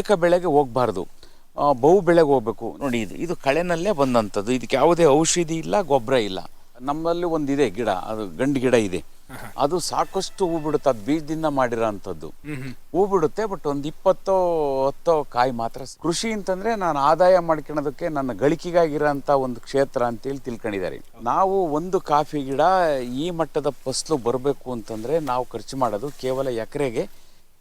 ಏಕ ಬೆಳೆಗೆ ಹೋಗಬಾರ್ದು. ಬಹು ಬೆಳೆಗೆ ಹೋಗ್ಬೇಕು. ನೋಡಿ ಇದು ಇದು ಕಳೆನಲ್ಲೇ ಬಂದಂಥದ್ದು. ಇದಕ್ಕೆ ಯಾವುದೇ ಔಷಧಿ ಇಲ್ಲ ಗೊಬ್ಬರ ಇಲ್ಲ. ನಮ್ಮಲ್ಲಿ ಒಂದಿದೆ ಗಿಡ ಅದು ಗಂಡು ಗಿಡ ಇದೆ. ಅದು ಸಾಕಷ್ಟು ಹೂ ಬಿಡುತ್ತೆ. ಅದು ಬೀಜದಿಂದ ಮಾಡಿರೋ ಅಂಥದ್ದು. ಹೂ ಬಿಡುತ್ತೆ ಬಟ್ ಒಂದು ಇಪ್ಪತ್ತೋ ಹತ್ತೋ ಕಾಯಿ ಮಾತ್ರ. ಕೃಷಿ ಅಂತಂದ್ರೆ ನಾನು ಆದಾಯ ಮಾಡ್ಕೊಳ್ಳೋದಕ್ಕೆ ನನ್ನ ಗಳಿಕೆಗಾಗಿರೋಂಥ ಒಂದು ಕ್ಷೇತ್ರ ಅಂತೇಳಿ ತಿಳ್ಕೊಂಡಿದ್ದಾರೆ. ನಾವು ಒಂದು ಕಾಫಿ ಗಿಡ ಈ ಮಟ್ಟದ ಫಸಲು ಬರಬೇಕು ಅಂತಂದ್ರೆ ನಾವು ಖರ್ಚು ಮಾಡೋದು ಕೇವಲ ಎಕರೆಗೆ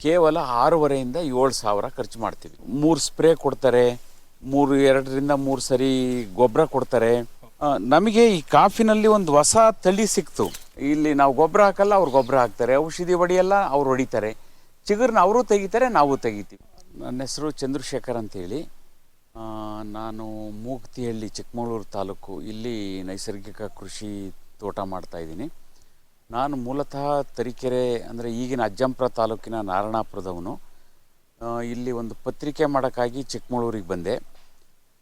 ಕೇವಲ ಆರೂವರೆಯಿಂದ ಏಳು ಸಾವಿರ ಖರ್ಚು ಮಾಡ್ತೀವಿ. ಮೂರು ಸ್ಪ್ರೇ ಕೊಡ್ತಾರೆ, ಮೂರು ಎರಡರಿಂದ ಮೂರು ಸರಿ ಗೊಬ್ಬರ ಕೊಡ್ತಾರೆ. ನಮಗೆ ಈ ಕಾಫಿನಲ್ಲಿ ಒಂದು ಹೊಸ ತಳಿ ಸಿಕ್ತು. ಇಲ್ಲಿ ನಾವು ಗೊಬ್ಬರ ಹಾಕಲ್ಲ, ಅವ್ರು ಗೊಬ್ಬರ ಹಾಕ್ತಾರೆ. ಔಷಧಿ ಹೊಡೆಯಲ್ಲ ಅವ್ರು ಹೊಡಿತಾರೆ. ಚಿಗುರ್ನ ಅವರು ತೆಗಿತಾರೆ, ನಾವು ತೆಗಿತೀವಿ. ನನ್ನ ಹೆಸರು ಚಂದ್ರಶೇಖರ್ ಅಂತೇಳಿ. ನಾನು ಮೂಗ್ತಿಹಳ್ಳಿ ಚಿಕ್ಕಮಗಳೂರು ತಾಲೂಕು, ಇಲ್ಲಿ ನೈಸರ್ಗಿಕ ಕೃಷಿ ತೋಟ ಮಾಡ್ತಾ ಇದ್ದೀನಿ. ನಾನು ಮೂಲತಃ ತರೀಕೆರೆ ಅಂದರೆ ಈಗಿನ ಅಜ್ಜಂಪುರ ತಾಲೂಕಿನ ನಾರಾಯಣಾಪುರದವನು. ಇಲ್ಲಿ ಒಂದು ಪತ್ರಿಕೆ ಮಾಡೋಕ್ಕಾಗಿ ಚಿಕ್ಕಮಗಳೂರಿಗೆ ಬಂದೆ.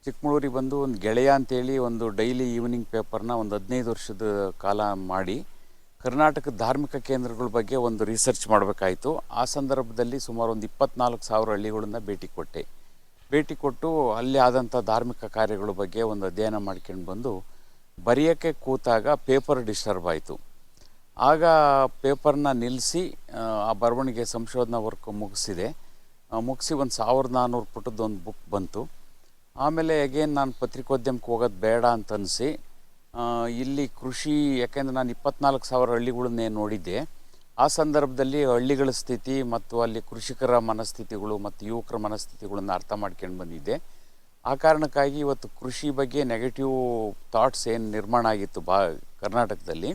ಚಿಕ್ಕಮಗಳೂರಿಗೆ ಬಂದು ಒಂದು ಗೆಳೆಯ ಅಂತೇಳಿ ಒಂದು ಡೈಲಿ ಈವ್ನಿಂಗ್ ಪೇಪರ್ನ ಒಂದು ಹದಿನೈದು ವರ್ಷದ ಕಾಲ ಮಾಡಿ ಕರ್ನಾಟಕ ಧಾರ್ಮಿಕ ಕೇಂದ್ರಗಳ ಬಗ್ಗೆ ಒಂದು ರಿಸರ್ಚ್ ಮಾಡಬೇಕಾಯಿತು. ಆ ಸಂದರ್ಭದಲ್ಲಿ ಸುಮಾರು ಒಂದು ಇಪ್ಪತ್ನಾಲ್ಕು ಸಾವಿರ ಹಳ್ಳಿಗಳನ್ನ ಭೇಟಿ ಕೊಟ್ಟೆ. ಭೇಟಿ ಕೊಟ್ಟು ಅಲ್ಲಿ ಆದಂಥ ಧಾರ್ಮಿಕ ಕಾರ್ಯಗಳ ಬಗ್ಗೆ ಒಂದು ಅಧ್ಯಯನ ಮಾಡ್ಕೊಂಡು ಬಂದು ಬರೆಯೋಕ್ಕೆ ಕೂತಾಗ ಪೇಪರ್ ಡಿಸ್ಟರ್ಬ್ ಆಯಿತು. ಆಗ ಪೇಪರ್ನ ನಿಲ್ಲಿಸಿ ಆ ಬರವಣಿಗೆ ಸಂಶೋಧನಾ ವರ್ಕ್ ಮುಗಿಸಿದೆ. ಮುಗಿಸಿ ಒಂದು ಸಾವಿರದ ನಾನ್ನೂರು ಪುಟದ ಒಂದು ಬುಕ್ ಬಂತು. ಆಮೇಲೆ ಅಗೇನ್ ನಾನು ಪತ್ರಿಕೋದ್ಯಮಕ್ಕೆ ಹೋಗೋದು ಬೇಡ ಅಂತ ಅನಿಸಿ ಇಲ್ಲಿ ಕೃಷಿ, ಯಾಕೆಂದ್ರೆ ನಾನು ಇಪ್ಪತ್ನಾಲ್ಕು ಸಾವಿರ ಹಳ್ಳಿಗಳನ್ನೇ ನೋಡಿದ್ದೆ, ಆ ಸಂದರ್ಭದಲ್ಲಿ ಹಳ್ಳಿಗಳ ಸ್ಥಿತಿ ಮತ್ತು ಅಲ್ಲಿ ಕೃಷಿಕರ ಮನಸ್ಥಿತಿಗಳು ಮತ್ತು ಯುವಕರ ಮನಸ್ಥಿತಿಗಳನ್ನು ಅರ್ಥ ಮಾಡ್ಕೊಂಡು ಬಂದಿದ್ದೆ. ಆ ಕಾರಣಕ್ಕಾಗಿ ಇವತ್ತು ಕೃಷಿ ಬಗ್ಗೆ ನೆಗೆಟಿವ್ ಥಾಟ್ಸ್ ಏನು ನಿರ್ಮಾಣ ಆಗಿತ್ತು ಬಾ, ಕರ್ನಾಟಕದಲ್ಲಿ.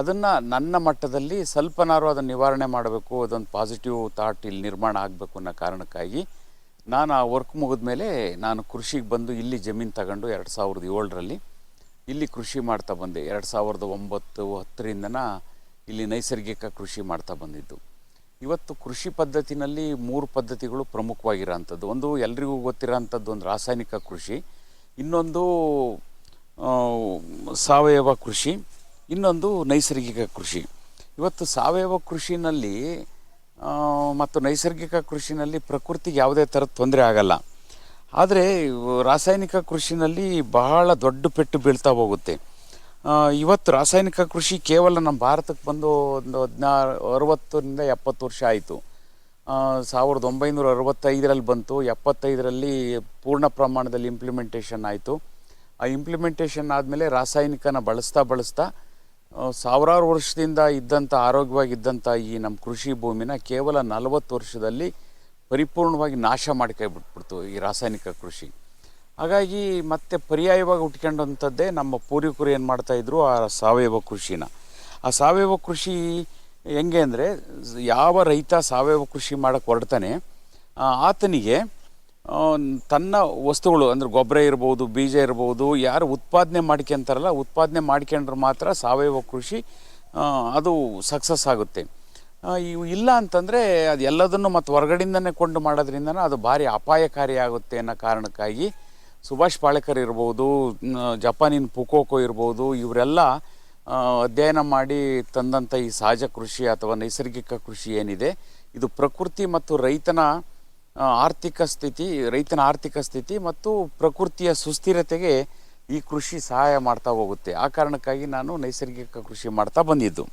ಅದನ್ನು ನನ್ನ ಮಟ್ಟದಲ್ಲಿ ಸ್ವಲ್ಪನಾರು ಅದನ್ನು ನಿವಾರಣೆ ಮಾಡಬೇಕು, ಅದೊಂದು ಪಾಸಿಟಿವ್ ಥಾಟ್ ಇಲ್ಲಿ ನಿರ್ಮಾಣ ಆಗಬೇಕು ಅನ್ನೋ ಕಾರಣಕ್ಕಾಗಿ ನಾನು ಆ ವರ್ಕ್ ಮುಗಿದ ಮೇಲೆ ನಾನು ಕೃಷಿಗೆ ಬಂದು ಇಲ್ಲಿ ಜಮೀನು ತಗೊಂಡು ಎರಡು ಸಾವಿರದ ಏಳರಲ್ಲಿ ಇಲ್ಲಿ ಕೃಷಿ ಮಾಡ್ತಾ ಬಂದೆ. ಎರಡು ಸಾವಿರದ ಒಂಬತ್ತು ಹತ್ತರಿಂದನ ಇಲ್ಲಿ ನೈಸರ್ಗಿಕ ಕೃಷಿ ಮಾಡ್ತಾ ಬಂದಿದ್ದು. ಇವತ್ತು ಕೃಷಿ ಪದ್ಧತಿನಲ್ಲಿ ಮೂರು ಪದ್ಧತಿಗಳು ಪ್ರಮುಖವಾಗಿರೋಂಥದ್ದು. ಒಂದು ಎಲ್ರಿಗೂ ಗೊತ್ತಿರೋಂಥದ್ದು ಒಂದು ರಾಸಾಯನಿಕ ಕೃಷಿ, ಇನ್ನೊಂದು ಸಾವಯವ ಕೃಷಿ ಇನ್ನೊಂದು ನೈಸರ್ಗಿಕ ಕೃಷಿ. ಇವತ್ತು ಸಾವಯವ ಕೃಷಿನಲ್ಲಿ ಮತ್ತು ನೈಸರ್ಗಿಕ ಕೃಷಿನಲ್ಲಿ ಪ್ರಕೃತಿಗೆ ಯಾವುದೇ ಥರದ ತೊಂದರೆ ಆಗಲ್ಲ. ಆದರೆ, ರಾಸಾಯನಿಕ ಕೃಷಿನಲ್ಲಿ ಬಹಳ ದೊಡ್ಡ ಪೆಟ್ಟು ಬೀಳ್ತಾ ಹೋಗುತ್ತೆ. ಇವತ್ತು ರಾಸಾಯನಿಕ ಕೃಷಿ ಕೇವಲ ನಮ್ಮ ಭಾರತಕ್ಕೆ ಬಂದು ಒಂದು ಹದಿನಾರು ಅರವತ್ತರಿಂದ ಎಪ್ಪತ್ತು ವರ್ಷ ಆಯಿತು. ಸಾವಿರದ ಒಂಬೈನೂರ ಅರವತ್ತೈದರಲ್ಲಿ ಬಂತು, ಎಪ್ಪತ್ತೈದರಲ್ಲಿ ಪೂರ್ಣ ಪ್ರಮಾಣದಲ್ಲಿ ಇಂಪ್ಲಿಮೆಂಟೇಷನ್ ಆಯಿತು. ಆ ಇಂಪ್ಲಿಮೆಂಟೇಷನ್ ಆದಮೇಲೆ ರಾಸಾಯನಿಕನ ಬಳಸ್ತಾ ಬಳಸ್ತಾ ಸಾವಿರಾರು ವರ್ಷದಿಂದ ಇದ್ದಂಥ ಆರೋಗ್ಯವಾಗಿದ್ದಂಥ ಈ ನಮ್ಮ ಕೃಷಿ ಭೂಮಿನ ಕೇವಲ ನಲವತ್ತು ವರ್ಷದಲ್ಲಿ ಪರಿಪೂರ್ಣವಾಗಿ ನಾಶ ಮಾಡ್ಕೊಂಡ್ಬಿಟ್ಬಿಡ್ತು ಈ ರಾಸಾಯನಿಕ ಕೃಷಿ. ಹಾಗಾಗಿ ಮತ್ತೆ ಪರ್ಯಾಯವಾಗಿ ಉಟ್ಕೊಂಡಂಥದ್ದೇ ನಮ್ಮ ಪೂರ್ವಿಕರು ಏನು ಮಾಡ್ತಾಯಿದ್ರು ಆ ಸಾವಯವ ಕೃಷಿನ. ಆ ಸಾವಯವ ಕೃಷಿ ಹೆಂಗೆ ಅಂದರೆ, ಯಾವ ರೈತ ಸಾವಯವ ಕೃಷಿ ಮಾಡೋಕ್ಕೆ ಹೊರಡ್ತಾನೆ ಆತನಿಗೆ ತನ್ನ ವಸ್ತುಗಳು, ಅಂದರೆ ಗೊಬ್ಬರ ಇರ್ಬೋದು, ಬೀಜ ಇರ್ಬೋದು, ಯಾರು ಉತ್ಪಾದನೆ ಮಾಡ್ಕೊಂತಾರಲ್ಲ, ಉತ್ಪಾದನೆ ಮಾಡ್ಕೊಂಡ್ರೆ ಮಾತ್ರ ಸಾವಯವ ಕೃಷಿ ಅದು ಸಕ್ಸಸ್ ಆಗುತ್ತೆ. ಇವು ಇಲ್ಲ ಅಂತಂದರೆ ಅದು ಎಲ್ಲದನ್ನು ಮತ್ತು ಹೊರಗಡೆಯಿಂದನೇ ಕೊಂಡು ಮಾಡೋದ್ರಿಂದ ಅದು ಭಾರಿ ಅಪಾಯಕಾರಿ ಆಗುತ್ತೆ ಅನ್ನೋ ಕಾರಣಕ್ಕಾಗಿ ಸುಭಾಷ್ ಪಾಳೇಕರ್ ಇರ್ಬೋದು ಜಪಾನಿನ ಪುಕೋಕೋ ಇರ್ಬೋದು, ಇವರೆಲ್ಲ ಅಧ್ಯಯನ ಮಾಡಿ ತಂದಂಥ ಈ ಸಹಜ ಕೃಷಿ ಅಥವಾ ನೈಸರ್ಗಿಕ ಕೃಷಿ ಏನಿದೆ, ಇದು ಪ್ರಕೃತಿ ಮತ್ತು ರೈತನ ಆರ್ಥಿಕ ಸ್ಥಿತಿ, ರೈತನ ಆರ್ಥಿಕ ಸ್ಥಿತಿ ಮತ್ತು ಪ್ರಕೃತಿಯ ಸುಸ್ಥಿರತೆಗೆ ಈ ಕೃಷಿ ಸಹಾಯ ಮಾಡ್ತಾ ಹೋಗುತ್ತೆ. ಆ ಕಾರಣಕ್ಕಾಗಿ ನಾನು ನೈಸರ್ಗಿಕ ಕೃಷಿ ಮಾಡ್ತಾ ಬಂದಿದ್ದು.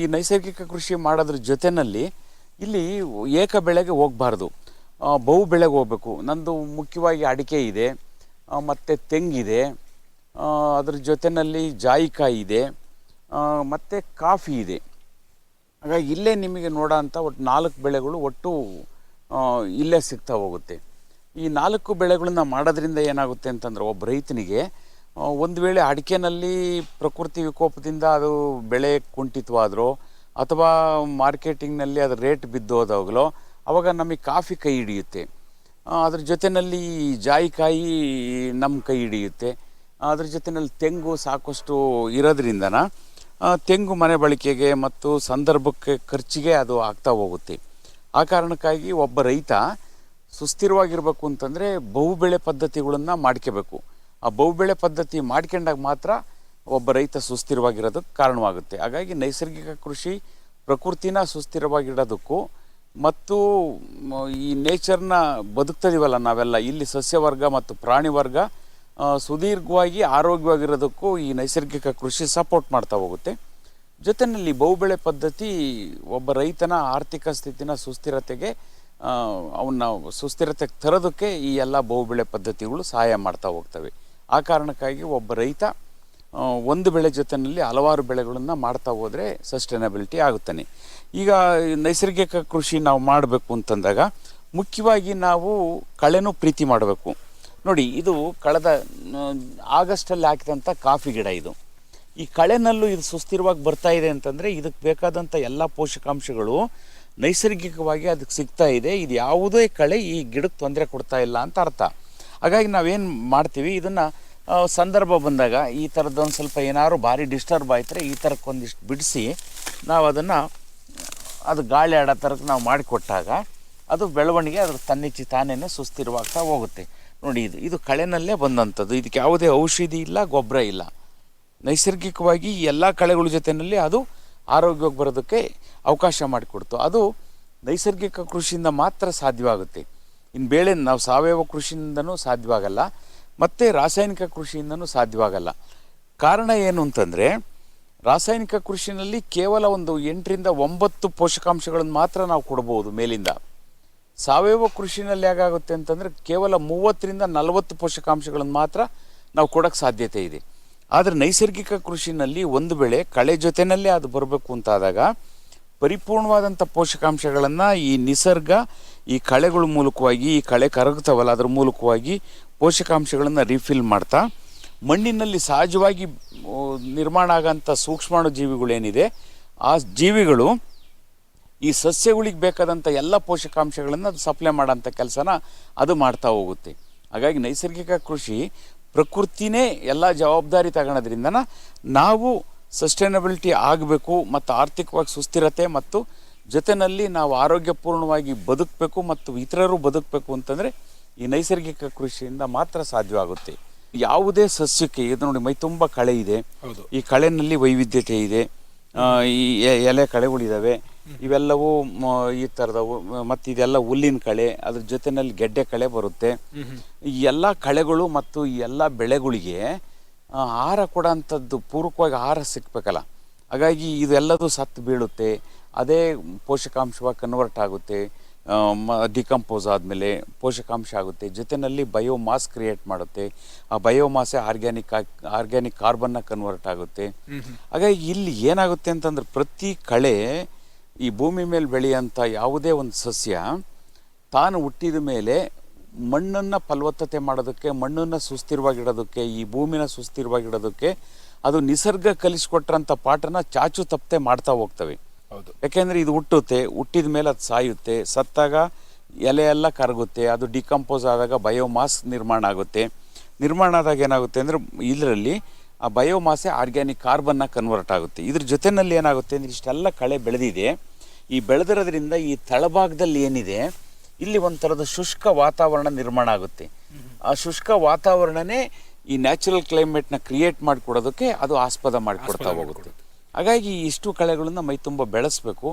ಈ ನೈಸರ್ಗಿಕ ಕೃಷಿ ಮಾಡೋದ್ರ ಜೊತೆಯಲ್ಲಿ ಇಲ್ಲಿ ಏಕ ಬೆಳೆಗೆ ಹೋಗಬಾರ್ದು. ಬಹು ಬೆಳೆಗೆ ಹೋಗಬೇಕು. ನಂದು ಮುಖ್ಯವಾಗಿ ಅಡಿಕೆ ಇದೆ ಮತ್ತು ತೆಂಗಿದೆ ಅದ್ರ ಜೊತೆಯಲ್ಲಿ ಜಾಯಿಕಾಯಿ ಇದೆ ಮತ್ತು ಕಾಫಿ ಇದೆ. ಹಾಗಾಗಿ ಇಲ್ಲೇ ನಿಮಗೆ ನೋಡೋ ಅಂಥ ಒಟ್ಟು ನಾಲ್ಕು ಬೆಳೆಗಳು ಒಟ್ಟು ಇಲ್ಲೇ ಸಿಗ್ತಾ ಹೋಗುತ್ತೆ. ಈ ನಾಲ್ಕು ಬೆಳೆಗಳನ್ನ ಮಾಡೋದ್ರಿಂದ ಏನಾಗುತ್ತೆ ಅಂತಂದ್ರೆ ಒಬ್ಬ ರೈತನಿಗೆ ಒಂದು ವೇಳೆ ಅಡಿಕೆನಲ್ಲಿ ಪ್ರಕೃತಿ ವಿಕೋಪದಿಂದ ಅದು ಬೆಳೆ ಕುಂಠಿತವಾದರೂ, ಅಥವಾ ಮಾರ್ಕೆಟಿಂಗ್ನಲ್ಲಿ ಅದು ರೇಟ್ ಬಿದ್ದೋದಾಗಲೋ, ಅವಾಗ ನಮಗೆ ಕಾಫಿ ಕೈ ಹಿಡಿಯುತ್ತೆ. ಅದ್ರ ಜೊತೆಯಲ್ಲಿ ಜಾಯಿಕಾಯಿ ನಮ್ಮ ಕೈ ಹಿಡಿಯುತ್ತೆ. ಅದ್ರ ಜೊತೆಯಲ್ಲಿ ತೆಂಗು ಸಾಕಷ್ಟು ಇರೋದ್ರಿಂದನ ತೆಂಗು ಮನೆ ಬಳಕೆಗೆ ಮತ್ತು ಸಂದರ್ಭಕ್ಕೆ ಖರ್ಚಿಗೆ ಅದು ಆಗ್ತಾ ಹೋಗುತ್ತೆ. ಆ ಕಾರಣಕ್ಕಾಗಿ ಒಬ್ಬ ರೈತ ಸುಸ್ಥಿರವಾಗಿರಬೇಕು ಅಂತಂದರೆ ಬಹುಬೆಳೆ ಪದ್ಧತಿಗಳನ್ನು ಮಾಡ್ಕೋಬೇಕು. ಆ ಬಹುಬೆಳೆ ಪದ್ಧತಿ ಮಾಡ್ಕೊಂಡಾಗ ಮಾತ್ರ ಒಬ್ಬ ರೈತ ಸುಸ್ಥಿರವಾಗಿರೋದಕ್ಕೆ ಕಾರಣವಾಗುತ್ತೆ. ಹಾಗಾಗಿ ನೈಸರ್ಗಿಕ ಕೃಷಿ ಪ್ರಕೃತಿನ ಸುಸ್ಥಿರವಾಗಿಡೋದಕ್ಕೂ ಮತ್ತು ಈ ನೇಚರ್ನ ಬದುಕ್ತದೀವಲ್ಲ ನಾವೆಲ್ಲ, ಇಲ್ಲಿ ಸಸ್ಯವರ್ಗ ಮತ್ತು ಪ್ರಾಣಿ ವರ್ಗ ಸುದೀರ್ಘವಾಗಿ ಆರೋಗ್ಯವಾಗಿರೋದಕ್ಕೂ ಈ ನೈಸರ್ಗಿಕ ಕೃಷಿ ಸಪೋರ್ಟ್ ಮಾಡ್ತಾ ಹೋಗುತ್ತೆ. ಜೊತೆಯಲ್ಲಿ ಬಹುಬೆಳೆ ಪದ್ಧತಿ ಒಬ್ಬ ರೈತನ ಆರ್ಥಿಕ ಸ್ಥಿತಿನ ಸುಸ್ಥಿರತೆಗೆ ಅವನ್ನ ಸುಸ್ಥಿರತೆಗೆ ತರೋದಕ್ಕೆ ಈ ಎಲ್ಲ ಬಹುಬೆಳೆ ಪದ್ಧತಿಗಳು ಸಹಾಯ ಮಾಡ್ತಾ ಹೋಗ್ತವೆ. ಆ ಕಾರಣಕ್ಕಾಗಿ ಒಬ್ಬ ರೈತ ಒಂದು ಬೆಳೆ ಜೊತೆಯಲ್ಲಿ ಹಲವಾರು ಬೆಳೆಗಳನ್ನು ಮಾಡ್ತಾ ಹೋದರೆ ಸಸ್ಟೈನಬಿಲಿಟಿ ಆಗುತ್ತಾನೆ. ಈಗ ನೈಸರ್ಗಿಕ ಕೃಷಿ ನಾವು ಮಾಡಬೇಕು ಅಂತಂದಾಗ ಮುಖ್ಯವಾಗಿ ನಾವು ಕಳೆನೂ ಪ್ರೀತಿ ಮಾಡಬೇಕು. ನೋಡಿ, ಇದು ಕಳೆದ ಆಗಸ್ಟಲ್ಲಿ ಹಾಕಿದಂಥ ಕಾಫಿ ಗಿಡ ಇದು. ಈ ಕಳೆನಲ್ಲೂ ಇದು ಸುಸ್ಥಿರವಾಗಿ ಬರ್ತಾ ಇದೆ ಅಂತಂದರೆ ಇದಕ್ಕೆ ಬೇಕಾದಂಥ ಎಲ್ಲ ಪೋಷಕಾಂಶಗಳು ನೈಸರ್ಗಿಕವಾಗಿ ಅದಕ್ಕೆ ಸಿಗ್ತಾ ಇದೆ. ಇದು ಯಾವುದೇ ಕಳೆ ಈ ಗಿಡಕ್ಕೆ ತೊಂದರೆ ಕೊಡ್ತಾ ಇಲ್ಲ ಅಂತ ಅರ್ಥ. ಹಾಗಾಗಿ ನಾವೇನು ಮಾಡ್ತೀವಿ? ಇದನ್ನು ಸಂದರ್ಭ ಬಂದಾಗ ಈ ಥರದ್ದೊಂದು ಸ್ವಲ್ಪ ಏನಾದ್ರು ಭಾರಿ ಡಿಸ್ಟರ್ಬ್ ಆಯ್ತರೆ ಈ ಥರಕ್ಕೊಂದಿಷ್ಟು ಬಿಡಿಸಿ ನಾವು ಅದನ್ನು, ಅದು ಗಾಳಿ ಆಡೋ ಥರಕ್ಕೆ ನಾವು ಮಾಡಿಕೊಟ್ಟಾಗ ಅದು ಬೆಳವಣಿಗೆ ಅದ್ರ ತನ್ನಿಚ್ಚಿ ತಾನೇ ಸುಸ್ಥಿರವಾಗ್ತಾ ಹೋಗುತ್ತೆ. ನೋಡಿ, ಇದು ಇದು ಕಳೆನಲ್ಲೇ ಬಂದಂಥದ್ದು ಇದಕ್ಕೆ ಯಾವುದೇ ಔಷಧಿ ಇಲ್ಲ ಗೊಬ್ಬರ ಇಲ್ಲ. ನೈಸರ್ಗಿಕವಾಗಿ ಎಲ್ಲ ಕಳೆಗಳ ಜೊತೆಯಲ್ಲಿ ಅದು ಆರೋಗ್ಯವಾಗಿ ಬರೋದಕ್ಕೆ ಅವಕಾಶ ಮಾಡಿಕೊಡ್ತು. ಅದು ನೈಸರ್ಗಿಕ ಕೃಷಿಯಿಂದ ಮಾತ್ರ ಸಾಧ್ಯವಾಗುತ್ತೆ. ಇನ್ನು ಬೇಳೆ ನಾವು ಸಾವಯವ ಕೃಷಿಯಿಂದನೂ ಸಾಧ್ಯವಾಗಲ್ಲ, ಮತ್ತು ರಾಸಾಯನಿಕ ಕೃಷಿಯಿಂದನೂ ಸಾಧ್ಯವಾಗಲ್ಲ. ಕಾರಣ ಏನು ಅಂತಂದರೆ, ರಾಸಾಯನಿಕ ಕೃಷಿನಲ್ಲಿ ಕೇವಲ ಒಂದು ಎಂಟರಿಂದ ಒಂಬತ್ತು ಪೋಷಕಾಂಶಗಳನ್ನು ಮಾತ್ರ ನಾವು ಕೊಡ್ಬೋದು ಮೇಲಿಂದ. ಸಾವಯವ ಕೃಷಿನಲ್ಲಿ ಹೇಗಾಗುತ್ತೆ ಅಂತಂದರೆ, ಕೇವಲ ಮೂವತ್ತರಿಂದ ನಲವತ್ತು ಪೋಷಕಾಂಶಗಳನ್ನು ಮಾತ್ರ ನಾವು ಕೊಡೋಕ್ಕೆ ಸಾಧ್ಯತೆ ಇದೆ. ಆದರೆ ನೈಸರ್ಗಿಕ ಕೃಷಿನಲ್ಲಿ ಒಂದು ಬೆಳೆ ಕಳೆ ಜೊತೆಯಲ್ಲೇ ಅದು ಬರಬೇಕು ಅಂತಾದಾಗ ಪರಿಪೂರ್ಣವಾದಂಥ ಪೋಷಕಾಂಶಗಳನ್ನು ಈ ನಿಸರ್ಗ, ಈ ಕಳೆಗಳ ಮೂಲಕವಾಗಿ, ಈ ಕಳೆ ಕರಗ್ತಾವಲ್ಲ ಅದರ ಮೂಲಕವಾಗಿ ಪೋಷಕಾಂಶಗಳನ್ನು ರಿಫಿಲ್ ಮಾಡ್ತಾ ಮಣ್ಣಿನಲ್ಲಿ ಸಹಜವಾಗಿ ನಿರ್ಮಾಣ ಆಗೋಂಥ ಸೂಕ್ಷ್ಮಾಣು ಜೀವಿಗಳೇನಿದೆ ಆ ಜೀವಿಗಳು ಈ ಸಸ್ಯಗಳಿಗೆ ಬೇಕಾದಂಥ ಎಲ್ಲ ಪೋಷಕಾಂಶಗಳನ್ನು ಅದು ಸಪ್ಲೈ ಮಾಡೋಂಥ ಕೆಲಸನ ಅದು ಮಾಡ್ತಾ ಹೋಗುತ್ತೆ. ಹಾಗಾಗಿ ನೈಸರ್ಗಿಕ ಕೃಷಿ ಪ್ರಕೃತಿನೇ ಎಲ್ಲ ಜವಾಬ್ದಾರಿ ತಗೊಳೋದ್ರಿಂದ ನಾವು ಸಸ್ಟೈನಬಿಲಿಟಿ ಆಗಬೇಕು ಮತ್ತು ಆರ್ಥಿಕವಾಗಿ ಸುಸ್ಥಿರತೆ ಮತ್ತು ಜೊತೆಯಲ್ಲಿ ನಾವು ಆರೋಗ್ಯಪೂರ್ಣವಾಗಿ ಬದುಕಬೇಕು ಮತ್ತು ಇತರರು ಬದುಕಬೇಕು ಅಂತಂದರೆ ಈ ನೈಸರ್ಗಿಕ ಕೃಷಿಯಿಂದ ಮಾತ್ರ ಸಾಧ್ಯವಾಗುತ್ತೆ. ಯಾವುದೇ ಸಸ್ಯಕ್ಕೆ ಇದು ನೋಡಿ ಮೈ ತುಂಬ ಕಳೆ ಇದೆ. ಈ ಕಳೆನಲ್ಲಿ ವೈವಿಧ್ಯತೆ ಇದೆ. ಈ ಎಲೆ ಕಳೆಗಳಿದಾವೆ ಇವೆಲ್ಲವೂ ಈ ಥರದವು ಮತ್ತು ಇದೆಲ್ಲ ಹುಲ್ಲಿನ ಕಳೆ, ಅದ್ರ ಜೊತೆನಲ್ಲಿ ಗೆಡ್ಡೆ ಕಳೆ ಬರುತ್ತೆ. ಈ ಎಲ್ಲ ಕಳೆಗಳು ಮತ್ತು ಈ ಎಲ್ಲ ಬೆಳೆಗಳಿಗೆ ಆಹಾರ ಕೊಡೋಂಥದ್ದು ಪೂರಕವಾಗಿ ಆಹಾರ ಸಿಕ್ಬೇಕಲ್ಲ. ಹಾಗಾಗಿ ಇದೆಲ್ಲದೂ ಸತ್ತು ಬೀಳುತ್ತೆ. ಅದೇ ಪೋಷಕಾಂಶವಾಗಿ ಕನ್ವರ್ಟ್ ಆಗುತ್ತೆ. ಡಿಕಂಪೋಸ್ ಆದಮೇಲೆ ಪೋಷಕಾಂಶ ಆಗುತ್ತೆ. ಜೊತೆಯಲ್ಲಿ ಬಯೋಮಾಸ್ ಕ್ರಿಯೇಟ್ ಮಾಡುತ್ತೆ. ಆ ಬಯೋಮಾಸೆ ಆರ್ಗ್ಯಾನಿಕ್ ಆರ್ಗ್ಯಾನಿಕ್ ಕಾರ್ಬನ್ನ ಕನ್ವರ್ಟ್ ಆಗುತ್ತೆ. ಹಾಗಾಗಿ ಇಲ್ಲಿ ಏನಾಗುತ್ತೆ ಅಂತಂದ್ರೆ ಪ್ರತಿ ಕಳೆ ಈ ಭೂಮಿ ಮೇಲೆ ಬೆಳೆಯೋಂಥ ಯಾವುದೇ ಒಂದು ಸಸ್ಯ ತಾನು ಹುಟ್ಟಿದ ಮೇಲೆ ಮಣ್ಣನ್ನು ಫಲವತ್ತತೆ ಮಾಡೋದಕ್ಕೆ ಮಣ್ಣನ್ನು ಸುಸ್ಥಿರವಾಗಿಡೋದಕ್ಕೆ ಈ ಭೂಮಿನ ಸುಸ್ಥಿರವಾಗಿಡೋದಕ್ಕೆ ಅದು ನಿಸರ್ಗ ಕಲಿಸ್ಕೊಟ್ರಂಥ ಪಾಠನ ಚಾಚು ತಪ್ಪತೆ ಮಾಡ್ತಾ ಹೋಗ್ತವೆ. ಹೌದು. ಯಾಕೆಂದರೆ ಇದು ಹುಟ್ಟುತ್ತೆ ಹುಟ್ಟಿದ ಮೇಲೆ ಅದು ಸಾಯುತ್ತೆ ಸತ್ತಾಗ ಎಲೆ ಎಲ್ಲ ಕರಗುತ್ತೆ ಅದು ಡಿಕಂಪೋಸ್ ಆದಾಗ ಬಯೋಮಾಸ್ ನಿರ್ಮಾಣ ಆಗುತ್ತೆ. ನಿರ್ಮಾಣ ಆದಾಗ ಏನಾಗುತ್ತೆ ಅಂದರೆ ಇದರಲ್ಲಿ ಆ ಬಯೋಮಾಸೆ ಆರ್ಗ್ಯಾನಿಕ್ ಕಾರ್ಬನ್ನ ಕನ್ವರ್ಟ್ ಆಗುತ್ತೆ. ಇದ್ರ ಜೊತೆಯಲ್ಲಿ ಏನಾಗುತ್ತೆ ಅಂದರೆ ಇಷ್ಟೆಲ್ಲ ಕಳೆ ಬೆಳೆದಿದೆ. ಈ ಬೆಳೆದಿರೋದ್ರಿಂದ ಈ ತಳಭಾಗದಲ್ಲಿ ಏನಿದೆ ಇಲ್ಲಿ ಒಂಥರದ ಶುಷ್ಕ ವಾತಾವರಣ ನಿರ್ಮಾಣ ಆಗುತ್ತೆ. ಆ ಶುಷ್ಕ ವಾತಾವರಣನೇ ಈ ನ್ಯಾಚುರಲ್ ಕ್ಲೈಮೇಟ್ನ ಕ್ರಿಯೇಟ್ ಮಾಡಿಕೊಡೋದಕ್ಕೆ ಅದು ಆಸ್ಪದ ಮಾಡಿಕೊಡ್ತಾ ಹೋಗುತ್ತೆ. ಹಾಗಾಗಿ ಇಷ್ಟು ಕಳೆಗಳನ್ನ ಮೈ ತುಂಬ ಬೆಳೆಸಬೇಕು.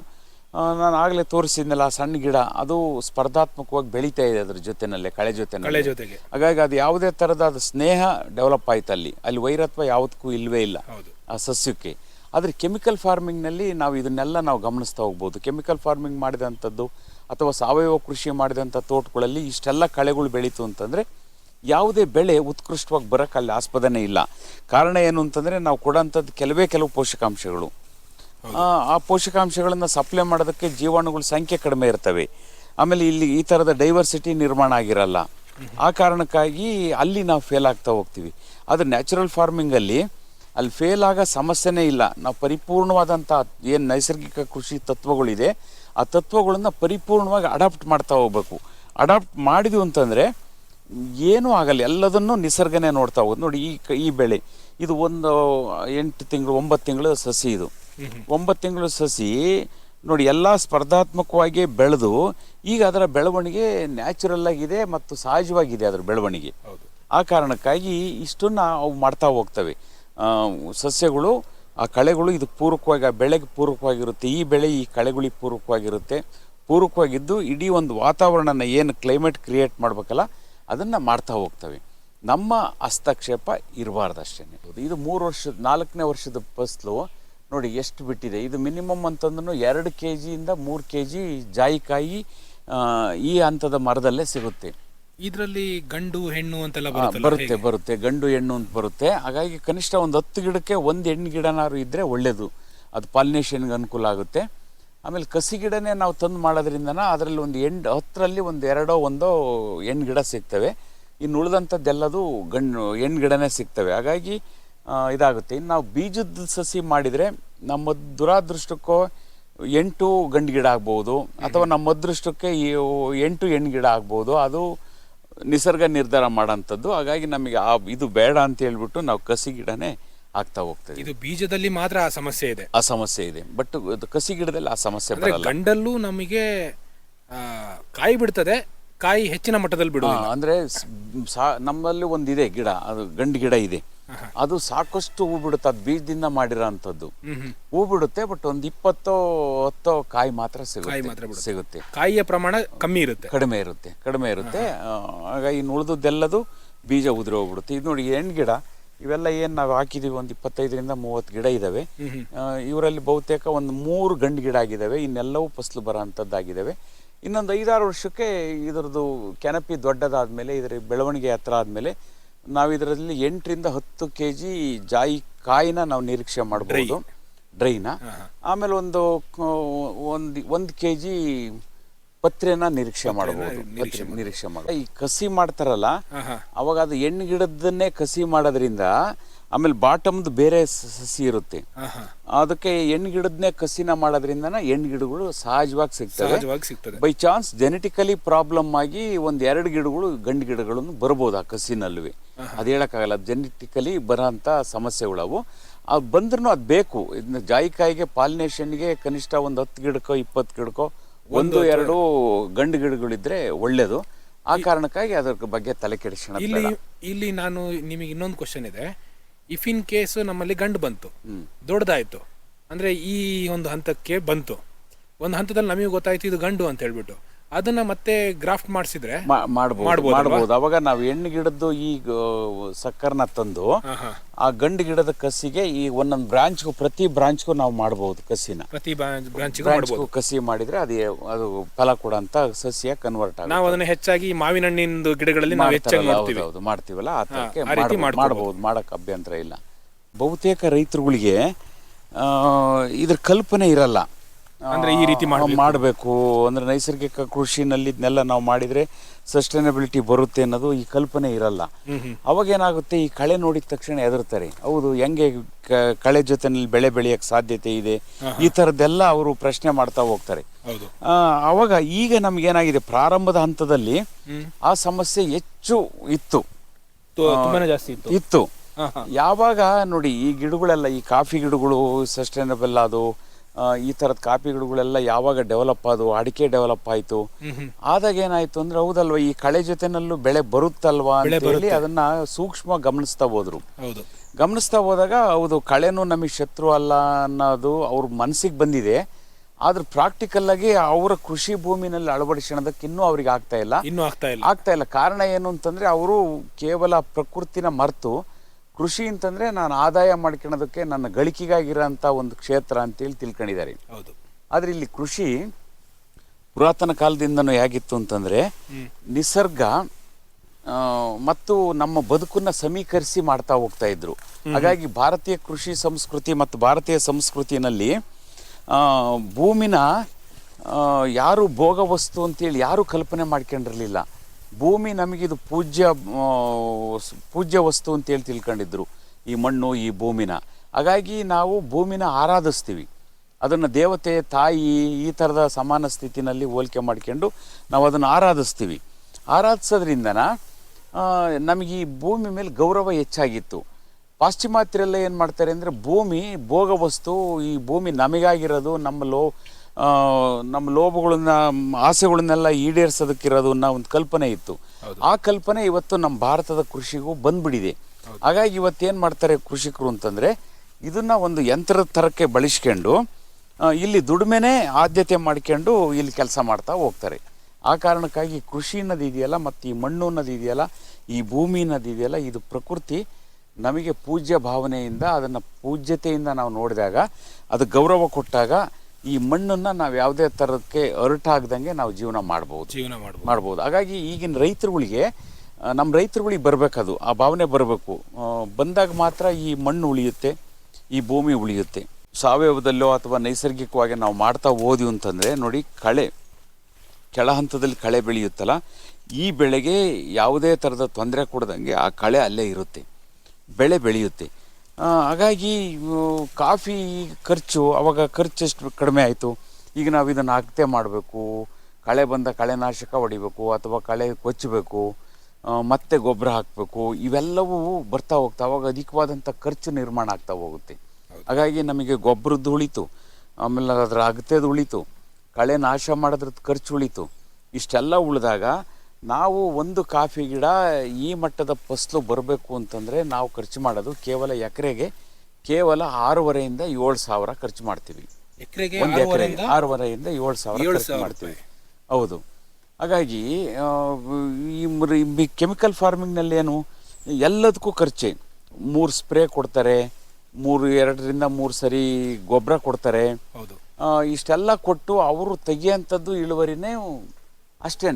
ನಾನು ಆಗಲೇ ತೋರಿಸಿದ್ನಲ್ಲ ಆ ಸಣ್ಣ ಗಿಡ ಅದು ಸ್ಪರ್ಧಾತ್ಮಕವಾಗಿ ಬೆಳೀತಾ ಇದೆ ಅದ್ರ ಜೊತೆನಲ್ಲೇ ಕಳೆ ಜೊತೆಗೆ. ಹಾಗಾಗಿ ಅದು ಯಾವುದೇ ಥರದ ಅದು ಸ್ನೇಹ ಡೆವಲಪ್ ಆಯ್ತು ಅಲ್ಲಿ ಅಲ್ಲಿ ವೈರತ್ವ ಯಾವುದಕ್ಕೂ ಇಲ್ಲವೇ ಇಲ್ಲ ಆ ಸಸ್ಯಕ್ಕೆ. ಆದರೆ ಕೆಮಿಕಲ್ ಫಾರ್ಮಿಂಗ್ನಲ್ಲಿ ನಾವು ಇದನ್ನೆಲ್ಲ ನಾವು ಗಮನಿಸ್ತಾ ಹೋಗ್ಬೋದು. ಕೆಮಿಕಲ್ ಫಾರ್ಮಿಂಗ್ ಮಾಡಿದಂಥದ್ದು ಅಥವಾ ಸಾವಯವ ಕೃಷಿ ಮಾಡಿದಂಥ ತೋಟಗಳಲ್ಲಿ ಇಷ್ಟೆಲ್ಲ ಕಳೆಗಳು ಬೆಳೀತು ಅಂತಂದರೆ ಯಾವುದೇ ಬೆಳೆ ಉತ್ಕೃಷ್ಟವಾಗಿ ಬರೋಕ್ಕೆ ಅಲ್ಲಿ ಆಸ್ಪದನೇ ಇಲ್ಲ. ಕಾರಣ ಏನು ಅಂತಂದರೆ ನಾವು ಕೊಡೋಂಥದ್ದು ಕೆಲವೇ ಕೆಲವು ಪೋಷಕಾಂಶಗಳು. ಆ, ಪೋಷಕಾಂಶಗಳನ್ನು ಸಪ್ಲೈ ಮಾಡೋದಕ್ಕೆ ಜೀವಾಣುಗಳ ಸಂಖ್ಯೆ ಕಡಿಮೆ ಇರ್ತವೆ. ಆಮೇಲೆ ಇಲ್ಲಿ ಈ ಥರದ ಡೈವರ್ಸಿಟಿ ನಿರ್ಮಾಣ ಆಗಿರಲ್ಲ. ಆ ಕಾರಣಕ್ಕಾಗಿ ಅಲ್ಲಿ ನಾವು ಫೇಲ್ ಆಗ್ತಾ ಹೋಗ್ತೀವಿ. ಆದರೆ ನ್ಯಾಚುರಲ್ ಫಾರ್ಮಿಂಗಲ್ಲಿ ಅಲ್ಲಿ ಫೇಲ್ ಆಗೋ ಸಮಸ್ಯೆನೇ ಇಲ್ಲ. ನಾವು ಪರಿಪೂರ್ಣವಾದಂಥ ಏನು ನೈಸರ್ಗಿಕ ಕೃಷಿ ತತ್ವಗಳಿದೆ ಆ ತತ್ವಗಳನ್ನು ಪರಿಪೂರ್ಣವಾಗಿ ಅಡಾಪ್ಟ್ ಮಾಡ್ತಾ ಹೋಗ್ಬೇಕು. ಅಡಾಪ್ಟ್ ಮಾಡಿದ್ವಿ ಅಂತಂದರೆ ಏನೂ ಆಗಲ್ಲ. ಎಲ್ಲದನ್ನು ನಿಸರ್ಗನೇ ನೋಡ್ತಾ ಹೋಗೋದು. ನೋಡಿ ಈ ಕ- ಈ ಬೆಳೆ ಇದು ಒಂದು ಎಂಟು ತಿಂಗಳು ಒಂಬತ್ತು ತಿಂಗಳು ಸಸಿ ಇದು. ಒಂಬತ್ತು ತಿಂಗಳು ಸಸಿ ನೋಡಿ ಎಲ್ಲ ಸ್ಪರ್ಧಾತ್ಮಕವಾಗಿ ಬೆಳೆದು ಈಗ ಅದರ ಬೆಳವಣಿಗೆ ನ್ಯಾಚುರಲ್ ಆಗಿದೆ ಮತ್ತು ಸಹಜವಾಗಿದೆ ಅದರ ಬೆಳವಣಿಗೆ. ಆ ಕಾರಣಕ್ಕಾಗಿ ಇಷ್ಟನ್ನು ಅವು ಮಾಡ್ತಾ ಹೋಗ್ತವೆ. ಸಸ್ಯಗಳು, ಆ ಕಳೆಗಳು ಇದು ಪೂರಕವಾಗಿ ಬೆಳೆಗೆ ಪೂರಕವಾಗಿರುತ್ತೆ. ಈ ಬೆಳೆ ಈ ಕಳೆಗಳಿಗೆ ಪೂರಕವಾಗಿರುತ್ತೆ. ಪೂರಕವಾಗಿದ್ದು ಇಡೀ ಒಂದು ವಾತಾವರಣನ ಏನು ಕ್ಲೈಮೇಟ್ ಕ್ರಿಯೇಟ್ ಮಾಡಬೇಕಲ್ಲ, ಅದನ್ನು ಮಾಡ್ತಾ ಹೋಗ್ತವೆ. ನಮ್ಮ ಹಸ್ತಕ್ಷೇಪ ಇರಬಾರ್ದು ಅಷ್ಟೇ ಇದು ಮೂರು ವರ್ಷದ ನಾಲ್ಕನೇ ವರ್ಷದ ಫಸಲು. ನೋಡಿ ಎಷ್ಟು ಬಿಟ್ಟಿದೆ. ಇದು ಮಿನಿಮಮ್ ಅಂತಂದ್ರೂ ಎರಡು ಕೆ ಜಿಯಿಂದ ಮೂರು ಕೆ ಜಿ ಜಾಯಿಕಾಯಿ ಈ ಹಂತದ ಮರದಲ್ಲೇ ಸಿಗುತ್ತೆ. ಇದರಲ್ಲಿ ಗಂಡು ಹೆಣ್ಣು ಅಂತೆಲ್ಲ ಆ, ಬರುತ್ತಲ್ಲ ಬರುತ್ತೆ ಬರುತ್ತೆ. ಗಂಡು ಹೆಣ್ಣು ಅಂತ ಬರುತ್ತೆ. ಹಾಗಾಗಿ ಕನಿಷ್ಠ ಒಂದು ಹತ್ತು ಗಿಡಕ್ಕೆ ಒಂದು ಹೆಣ್ಣು ಗಿಡನಾದ್ರು ಇದ್ದರೆ ಒಳ್ಳೆಯದು ಅದು ಪಾಲಿನೇಷನ್ಗೆ ಅನುಕೂಲ ಆಗುತ್ತೆ. ಆಮೇಲೆ ಕಸಿ ಗಿಡನೇ ನಾವು ತಂದು ಮಾಡೋದ್ರಿಂದನ ಅದರಲ್ಲಿ ಒಂದು ಎಂಟು ಹತ್ತರಲ್ಲಿ ಒಂದು ಎರಡೋ ಒಂದೋ ಹೆಣ್ಣು ಗಿಡ ಸಿಗ್ತವೆ. ಇನ್ನು ಉಳಿದಂಥದ್ದೆಲ್ಲದು ಗಣ್ಣು ಹೆಣ್ಣು ಗಿಡನೇ ಸಿಗ್ತವೆ. ಹಾಗಾಗಿ ಆ, ಇದಾಗುತ್ತೆ. ಇನ್ನು ನಾವು ಬೀಜದ ಸಸಿ ಮಾಡಿದರೆ ನಮ್ಮ ದುರಾದೃಷ್ಟಕ್ಕೋ ಎಂಟು ಗಂಡು ಗಿಡ ಆಗ್ಬೋದು. ಅಥವಾ ನಮ್ಮ ಅದೃಷ್ಟಕ್ಕೆ ಈ ಎಂಟು ಹೆಣ್ಣು ಗಿಡ ಆಗ್ಬೋದು. ಅದು ನಿಸರ್ಗ ನಿರ್ಧಾರ ಮಾಡೋಂಥದ್ದು. ಹಾಗಾಗಿ ನಮಗೆ ಆ ಇದು ಬೇಡ ಅಂತ ಹೇಳ್ಬಿಟ್ಟು ನಾವು ಕಸಿ ಗಿಡನೇ ಆಗ್ತಾ ಹೋಗ್ತೇವೆ ಇದು ಬೀಜದಲ್ಲಿ ಮಾತ್ರ ಆ ಸಮಸ್ಯೆ ಇದೆ. ಆ ಸಮಸ್ಯೆ ಇದೆ. ಬಟ್ ಕಸಿ ಗಿಡದಲ್ಲಿ ಆ ಸಮಸ್ಯೆ ಅಂದ್ರೆ ಬರಲ್ಲ. ಗಂಡಲ್ಲೂ ನಮಗೆ ಆ, ಕಾಯಿ ಬಿಡ್ತದೆ. ಕಾಯಿ ಹೆಚ್ಚಿನ ಮಟ್ಟದಲ್ಲಿ ಬಿಡುವ ಅಂದ್ರೆ ಸ್- ಸಾ- ನಮ್ಮಲ್ಲಿ ಒಂದಿದೆ ಗಿಡ. ಅದು ಗಂಡು ಗಿಡ ಇದೆ. ಅದು ಸಾಕಷ್ಟು ಹೂ ಬಿಡುತ್ತೆ ಅದು ಬೀಜದಿಂದ ಮಾಡಿರೋ ಅಂಥದ್ದು. ಹೂ ಬಿಡುತ್ತೆ ಬಟ್ ಒಂದು ಇಪ್ಪತ್ತೋ ಹತ್ತೋ ಕಾಯಿ ಮಾತ್ರ ಸಿಗುತ್ತೆ. ಸಿಗುತ್ತೆ. ಕಾಯಿಯ ಪ್ರಮಾಣ ಕಮ್ಮಿ ಇರುತ್ತೆ. ಕಡಿಮೆ ಇರುತ್ತೆ ಕಡಿಮೆ ಇರುತ್ತೆ. ಆಗ ಇನ್ನು ಉಳಿದದ್ದೆಲ್ಲದು ಬೀಜ ಉದುರಿ ಹೋಗ್ಬಿಡುತ್ತೆ. ಇದು ನೋಡಿ ಹೆಣ್ಣು ಗಿಡ ಇವೆಲ್ಲ ಏನು ನಾವು ಹಾಕಿದೀವಿ ಒಂದು ಇಪ್ಪತ್ತೈದರಿಂದ ಮೂವತ್ತು ಗಿಡ ಇದ್ದಾವೆ ಇವರಲ್ಲಿ ಬಹುತೇಕ ಒಂದು ಮೂರು ಗಂಡು ಗಿಡ ಆಗಿದ್ದಾವೆ ಇನ್ನೆಲ್ಲವೂ ಫಸಲು ಬರೋ ಅಂಥದ್ದಾಗಿದ್ದಾವೆ ಇನ್ನೊಂದು ಐದಾರು ವರ್ಷಕ್ಕೆ ಇದರದ್ದು ಕೆನಪಿ ದೊಡ್ಡದಾದ್ಮೇಲೆ ಇದರ ಬೆಳವಣಿಗೆ ಹತ್ರ ಆದಮೇಲೆ ನಾವು ಇದರಲ್ಲಿ ಎಂಟರಿಂದ ಹತ್ತು ಕೆ ಜಿ ಜಾಯಿ ಕಾಯಿನ ನಾವು ನಿರೀಕ್ಷೆ ಮಾಡ್ಬೋದು. ಡ್ರೈನ ಆಮೇಲೆ ಒಂದು ಒಂದು ಒಂದು ಕೆ ಜಿ ಪತ್ರೆನ ನಿರೀಕ್ಷೆ ಮಾಡಬಹುದು ನಿರೀಕ್ಷೆ ಮಾಡ ಈ ಕಸಿ ಮಾಡ್ತಾರಲ್ಲ ಅವಾಗ ಅದು ಎಣ್ಣೆ ಗಿಡದನ್ನೇ ಕಸಿ ಮಾಡೋದ್ರಿಂದ ಆಮೇಲೆ ಬಾಟಮ್ದು ಬೇರೆ ಸಸಿ ಇರುತ್ತೆ. ಅದಕ್ಕೆ ಹೆಣ್ಣು ಗಿಡದನ್ನೇ ಕಸಿನ ಮಾಡೋದ್ರಿಂದ ಹೆಣ್ಣು ಗಿಡಗಳು ಸಹಜವಾಗಿ ಸಿಗ್ತವೆ. ಸಿಗ್ತದೆ. ಬೈ ಚಾನ್ಸ್ ಜೆನೆಟಿಕಲಿ ಪ್ರಾಬ್ಲಮ್ ಆಗಿ ಒಂದ್ ಎರಡು ಗಿಡಗಳು ಗಂಡು ಗಿಡಗಳನ್ನು ಬರ್ಬೋದು ಆ ಕಸಿನಲ್ಲೂ ಅದು ಹೇಳಕ್ಕಾಗಲ್ಲ. ಜೆನೆಟಿಕಲಿ ಬರೋಂಥ ಸಮಸ್ಯೆಗಳು ಅವು ಅದು ಬಂದ್ರೂ ಅದು ಬೇಕು. ಇದನ್ನ ಜಾಯಿಕಾಯಿಗೆ ಪಾಲಿನೇಷನ್ಗೆ ಕನಿಷ್ಠ ಒಂದು ಹತ್ತು ಗಿಡಕ್ಕೋ ಇಪ್ಪತ್ತು ಗಿಡಕ್ಕೋ ಒಂದು ಎರಡು ಗಂಡು. ಗಿಡಗಳಿದ್ರೆ ಒಳ್ಳೇದು. ಆ ಕಾರಣಕ್ಕಾಗಿ ಅದ್ರ ಬಗ್ಗೆ ತಲೆ ಕೆಡಿಸೋಣ ಇಲ್ಲಿ ಇಲ್ಲಿ ನಾನು ನಿಮಗೆ ಇನ್ನೊಂದು ಕ್ವಶನ್ ಇದೆ. ಇಫ್ ಇನ್ ಕೇಸ್ ನಮ್ಮಲ್ಲಿ ಗಂಡು ಬಂತು. ದೊಡ್ಡದಾಯ್ತು ಅಂದ್ರೆ ಈ ಒಂದು ಹಂತಕ್ಕೆ ಬಂತು ಒಂದು ಹಂತದಲ್ಲಿ ನಮಗೆ ಗೊತ್ತಾಯ್ತು ಇದು ಗಂಡು ಅಂತ ಹೇಳ್ಬಿಟ್ಟು ಅದನ್ನ ಮತ್ತೆ ಗ್ರಾಫ್ಟ್ ಮಾಡಿಸಿದ್ರೆ ಮಾಡಬಹುದು ಮಾಡ್ಬೋದು ಅವಾಗ ನಾವು ಹೆಣ್ಣು ಗಿಡದ್ದು ಈ ಸಕ್ಕರ್ನ ತಂದು ಆ ಗಂಡು ಗಿಡದ ಕಸಿಗೆ ಈ ಒಂದೊಂದು ಬ್ರಾಂಚ್ಗೂ ಪ್ರತಿ ಬ್ರಾಂಚ್ಗೂ ನಾವು ಮಾಡಬಹುದು ಕಸಿನ. ಪ್ರತಿ ಬ್ರಾಂಚ್ಗೂ ಕಸಿ ಮಾಡಿದ್ರೆ ಅದೇ ಅದು ಫಲ ಕೊಡಂತ ಸಸ್ಯ ಕನ್ವರ್ಟ್ ಆಗುತ್ತೆ. ನಾವು ಅದನ್ನ ಹೆಚ್ಚಾಗಿ ಮಾವಿನ ಹಣ್ಣಿನ ಗಿಡಗಳಲ್ಲಿ ನಾವು ಹೆಚ್ಚಾಗಿ ನೋಡ್ತೀವಿ. ಹೌದು, ಮಾಡ್ತೀವಲ್ಲ? ಆ ತರಕ್ಕೆ ಮಾಡಬಹುದು. ಮಾಡಕ್ ಅಭ್ಯಂತರ ಇಲ್ಲ. ಬಹುತೇಕ ರೈತರುಗಳಿಗೆ ಇದ್ರ ಕಲ್ಪನೆ ಇರಲ್ಲ. ಅಂದ್ರೆ ಈ ರೀತಿ ಮಾಡ್ಬೇಕು. ಅಂದ್ರೆ ನೈಸರ್ಗಿಕ ಕೃಷಿನಲ್ಲಿ ಇದನ್ನೆಲ್ಲ ನಾವು ಮಾಡಿದ್ರೆ ಸಸ್ಟೈನಬಿಲಿಟಿ ಬರುತ್ತೆ ಅನ್ನೋದು ಈ ಕಲ್ಪನೆ ಇರಲ್ಲ. ಅವಾಗ ಏನಾಗುತ್ತೆ ಈ ಕಳೆ ನೋಡಿದ ತಕ್ಷಣ ಹೆದರ್ತಾರೆ. ಹೌದು ಹೆಂಗೆ ಕಳೆ ಜೊತೆನಲ್ಲಿ ಬೆಳೆ ಬೆಳೆಯಕ್ ಸಾಧ್ಯತೆ ಇದೆ? ಈ ತರದ್ದೆಲ್ಲ ಅವರು ಪ್ರಶ್ನೆ ಮಾಡ್ತಾ ಹೋಗ್ತಾರೆ. ಅವಾಗ ಈಗ ನಮಗೇನಾಗಿದೆ ಪ್ರಾರಂಭದ ಹಂತದಲ್ಲಿ ಆ ಸಮಸ್ಯೆ ಹೆಚ್ಚು ಇತ್ತು. ಜಾಸ್ತಿ ಇತ್ತು. ಯಾವಾಗ ನೋಡಿ ಈ ಗಿಡಗಳೆಲ್ಲ ಈ ಕಾಫಿ ಗಿಡಗಳು ಸಸ್ಟೈನಬಲ್ ಅದು ಈ ತರದ ಕಾಪಿ ಗಿಡಗಳೆಲ್ಲ ಯಾವಾಗ ಡೆವಲಪ್ ಆದವು ಅಡಿಕೆ ಡೆವಲಪ್ ಆಯಿತು. ಆದಾಗ ಏನಾಯ್ತು ಅಂದ್ರೆ ಹೌದಲ್ವಾ ಈ ಕಳೆ ಜೊತೆನಲ್ಲೂ ಬೆಳೆ ಬರುತ್ತಲ್ವಾ ಅಂತ ಹೇಳಿ ಅದನ್ನ ಸೂಕ್ಷ್ಮ ಗಮನಿಸ್ತಾ ಹೋದ್ರು. ಹೌದು. ಗಮನಿಸ್ತಾ ಹೋದಾಗ ಹೌದು ಕಳೆನೂ ನಮಗೆ ಶತ್ರು ಅಲ್ಲ ಅನ್ನೋದು ಅವ್ರ ಮನಸ್ಸಿಗೆ ಬಂದಿದೆ. ಆದ್ರೆ ಪ್ರಾಕ್ಟಿಕಲ್ ಆಗಿ ಅವರ ಕೃಷಿ ಭೂಮಿನಲ್ಲಿ ಅಳವಡಿಸೋದಕ್ಕೆ ಇನ್ನೂ ಅವ್ರಿಗೆ ಆಗ್ತಾ ಇಲ್ಲ. ಇನ್ನೂ ಆಗ್ತಾ ಇಲ್ಲ. ಆಗ್ತಾ ಇಲ್ಲ. ಕಾರಣ ಏನು ಅಂತಂದ್ರೆ ಅವರು ಕೇವಲ ಪ್ರಕೃತಿನ ಮರೆತು ಕೃಷಿ ಅಂತಂದ್ರೆ ನಾನು ಆದಾಯ ಮಾಡ್ಕೊಳ್ಳೋದಕ್ಕೆ ನನ್ನ ಗಳಿಕೆಗಾಗಿರೋಂಥ ಒಂದು ಕ್ಷೇತ್ರ ಅಂತೇಳಿ ತಿಳ್ಕೊಂಡಿದ್ದಾರೆ. ಹೌದು. ಆದ್ರೆ ಇಲ್ಲಿ ಕೃಷಿ ಪುರಾತನ ಕಾಲದಿಂದನೂ ಹೇಗಿತ್ತು ಅಂತಂದ್ರೆ ನಿಸರ್ಗ ಮತ್ತು ನಮ್ಮ ಬದುಕನ್ನ ಸಮೀಕರಿಸಿ ಮಾಡ್ತಾ ಹೋಗ್ತಾ ಇದ್ರು. ಹಾಗಾಗಿ ಭಾರತೀಯ ಕೃಷಿ ಸಂಸ್ಕೃತಿ ಮತ್ತು ಭಾರತೀಯ ಸಂಸ್ಕೃತಿನಲ್ಲಿ ಭೂಮಿನ ಯಾರು ಭೋಗ ವಸ್ತು ಅಂತೇಳಿ ಯಾರು ಕಲ್ಪನೆ ಮಾಡ್ಕೊಂಡಿರಲಿಲ್ಲ. ಭೂಮಿ ನಮಗಿದು ಪೂಜ್ಯ ಪೂಜ್ಯ ವಸ್ತು ಅಂತೇಳಿ ತಿಳ್ಕೊಂಡಿದ್ರು ಈ ಮಣ್ಣು, ಈ ಭೂಮಿನ. ಹಾಗಾಗಿ ನಾವು ಭೂಮಿನ ಆರಾಧಿಸ್ತೀವಿ. ಅದನ್ನು ದೇವತೆ, ತಾಯಿ ಈ ಥರದ ಸಮಾನ ಸ್ಥಿತಿನಲ್ಲಿ ಹೋಲಿಕೆ ಮಾಡ್ಕೊಂಡು ನಾವು ಅದನ್ನು ಆರಾಧಿಸ್ತೀವಿ. ಆರಾಧಿಸೋದ್ರಿಂದನ ನಮಗೆ ಈ ಭೂಮಿ ಮೇಲೆ ಗೌರವ ಹೆಚ್ಚಾಗಿತ್ತು. ಪಾಶ್ಚಿಮಾತ್ಯರೆಲ್ಲ ಏನು ಮಾಡ್ತಾರೆ ಅಂದರೆ ಭೂಮಿ, ಭೋಗ ವಸ್ತು ಈ ಭೂಮಿ ನಮಗಾಗಿರೋದು, ನಮ್ಮ ಲೋ ನಮ್ಮ ಲೋಭಗಳನ್ನ ಆಸೆಗಳನ್ನೆಲ್ಲ ಈಡೇರಿಸೋದಕ್ಕಿರೋದು ಅನ್ನೋ ಒಂದು ಕಲ್ಪನೆ ಇತ್ತು. ಆ ಕಲ್ಪನೆ ಇವತ್ತು ನಮ್ಮ ಭಾರತದ ಕೃಷಿಗೂ ಬಂದ್ಬಿಟ್ಟಿದೆ. ಹಾಗಾಗಿ ಇವತ್ತೇನು ಮಾಡ್ತಾರೆ ಕೃಷಿಕರು ಅಂತಂದರೆ ಇದನ್ನ ಒಂದು ಯಂತ್ರದ ಥರಕ್ಕೆ ಬಳಸ್ಕೊಂಡು ಇಲ್ಲಿ ದುಡಿಮೆನೇ ಆದ್ಯತೆ ಮಾಡ್ಕೊಂಡು ಇಲ್ಲಿ ಕೆಲಸ ಮಾಡ್ತಾ ಹೋಗ್ತಾರೆ. ಆ ಕಾರಣಕ್ಕಾಗಿ ಕೃಷಿ ಅನ್ನೋದು ಇದೆಯಲ್ಲ ಮತ್ತು ಈ ಮಣ್ಣು ಅನ್ನೋದು ಇದೆಯಲ್ಲ ಈ ಭೂಮಿ ಅನ್ನೋದು ಇದೆಯಲ್ಲ ಇದು ಪ್ರಕೃತಿ. ನಮಗೆ ಪೂಜ್ಯ ಭಾವನೆಯಿಂದ ಅದನ್ನು ಪೂಜ್ಯತೆಯಿಂದ ನಾವು ನೋಡಿದಾಗ ಅದು ಗೌರವ ಕೊಟ್ಟಾಗ ಈ ಮಣ್ಣನ್ನು ನಾವು ಯಾವುದೇ ಥರಕ್ಕೆ ಅರಟಾಗ್ದಂಗೆ ನಾವು ಜೀವನ ಮಾಡ್ಬೋದು. ಜೀವನ ಮಾಡ್ಬೋದು. ಮಾಡ್ಬೋದು. ಹಾಗಾಗಿ ಈಗಿನ ರೈತರುಗಳಿಗೆ ನಮ್ಮ ರೈತರುಗಳಿಗೆ ಬರಬೇಕದು ಆ ಭಾವನೆ ಬರಬೇಕು. ಬಂದಾಗ ಮಾತ್ರ ಈ ಮಣ್ಣು ಉಳಿಯುತ್ತೆ ಈ ಭೂಮಿ ಉಳಿಯುತ್ತೆ. ಸಾವಯವದಲ್ಲೋ ಅಥವಾ ನೈಸರ್ಗಿಕವಾಗಿ ನಾವು ಮಾಡ್ತಾ ಹೋದ್ವಿ ಅಂತಂದರೆ ನೋಡಿ ಕಳೆ ಕೆಳ ಹಂತದಲ್ಲಿ ಕಳೆ ಬೆಳೆಯುತ್ತಲ್ಲ ಈ ಬೆಳೆಗೆ ಯಾವುದೇ ಥರದ ತೊಂದರೆ ಕೊಡದಂಗೆ ಆ ಕಳೆ ಅಲ್ಲೇ ಇರುತ್ತೆ. ಬೆಳೆ ಬೆಳೆಯುತ್ತೆ. ಹಾಗಾಗಿ ಕಾಫಿ ಖರ್ಚು ಅವಾಗ ಖರ್ಚು ಎಷ್ಟು ಕಡಿಮೆ ಆಯಿತು? ಈಗ ನಾವು ಇದನ್ನು ಅಗತ್ಯ ಮಾಡಬೇಕು. ಕಳೆ ಬಂದ ಕಳೆನಾಶಕ ಹೊಡಿಬೇಕು ಅಥವಾ ಕಳೆ ಕೊಚ್ಚಬೇಕು ಮತ್ತೆ ಗೊಬ್ಬರ ಹಾಕಬೇಕು ಇವೆಲ್ಲವೂ ಬರ್ತಾ ಹೋಗ್ತಾ ಅವಾಗ ಅಧಿಕವಾದಂಥ ಖರ್ಚು ನಿರ್ಮಾಣ ಆಗ್ತಾ ಹೋಗುತ್ತೆ. ಹಾಗಾಗಿ ನಮಗೆ ಗೊಬ್ಬರದ್ದು ಉಳಿತು. ಆಮೇಲೆ ಅದರ ಅಗತ್ಯದ ಉಳಿತು. ಕಳೆ ನಾಶ ಮಾಡೋದ್ರದ್ದು ಖರ್ಚು ಉಳಿತು. ಇಷ್ಟೆಲ್ಲ ಉಳಿದಾಗ ನಾವು ಒಂದು ಕಾಫಿ ಗಿಡ ಈ ಮಟ್ಟದ ಫಸಲು ಬರಬೇಕು ಅಂತಂದರೆ ನಾವು ಖರ್ಚು ಮಾಡೋದು ಕೇವಲ ಎಕರೆಗೆ ಕೇವಲ ಆರೂವರೆಯಿಂದ ಏಳು ಸಾವಿರ ಖರ್ಚು ಮಾಡ್ತೀವಿ. ಎಕರೆಗೆ ಒಂದು ಎಕರೆ ಆರೂವರೆಯಿಂದ ಏಳು ಸಾವಿರ ಖರ್ಚು ಮಾಡ್ತೀವಿ. ಹೌದು. ಹಾಗಾಗಿ ಈ ಕೆಮಿಕಲ್ ಫಾರ್ಮಿಂಗ್ನಲ್ಲಿ ಏನು ಎಲ್ಲದಕ್ಕೂ ಖರ್ಚೆ. ಮೂರು ಸ್ಪ್ರೇ ಕೊಡ್ತಾರೆ ಮೂರು ಎರಡರಿಂದ ಮೂರು ಸರಿ ಗೊಬ್ಬರ ಕೊಡ್ತಾರೆ. ಇಷ್ಟೆಲ್ಲ ಕೊಟ್ಟು ಅವರು ತೆಗಿಯೋಂಥದ್ದು ಇಳುವರಿನೇ ಅಷ್ಟೇ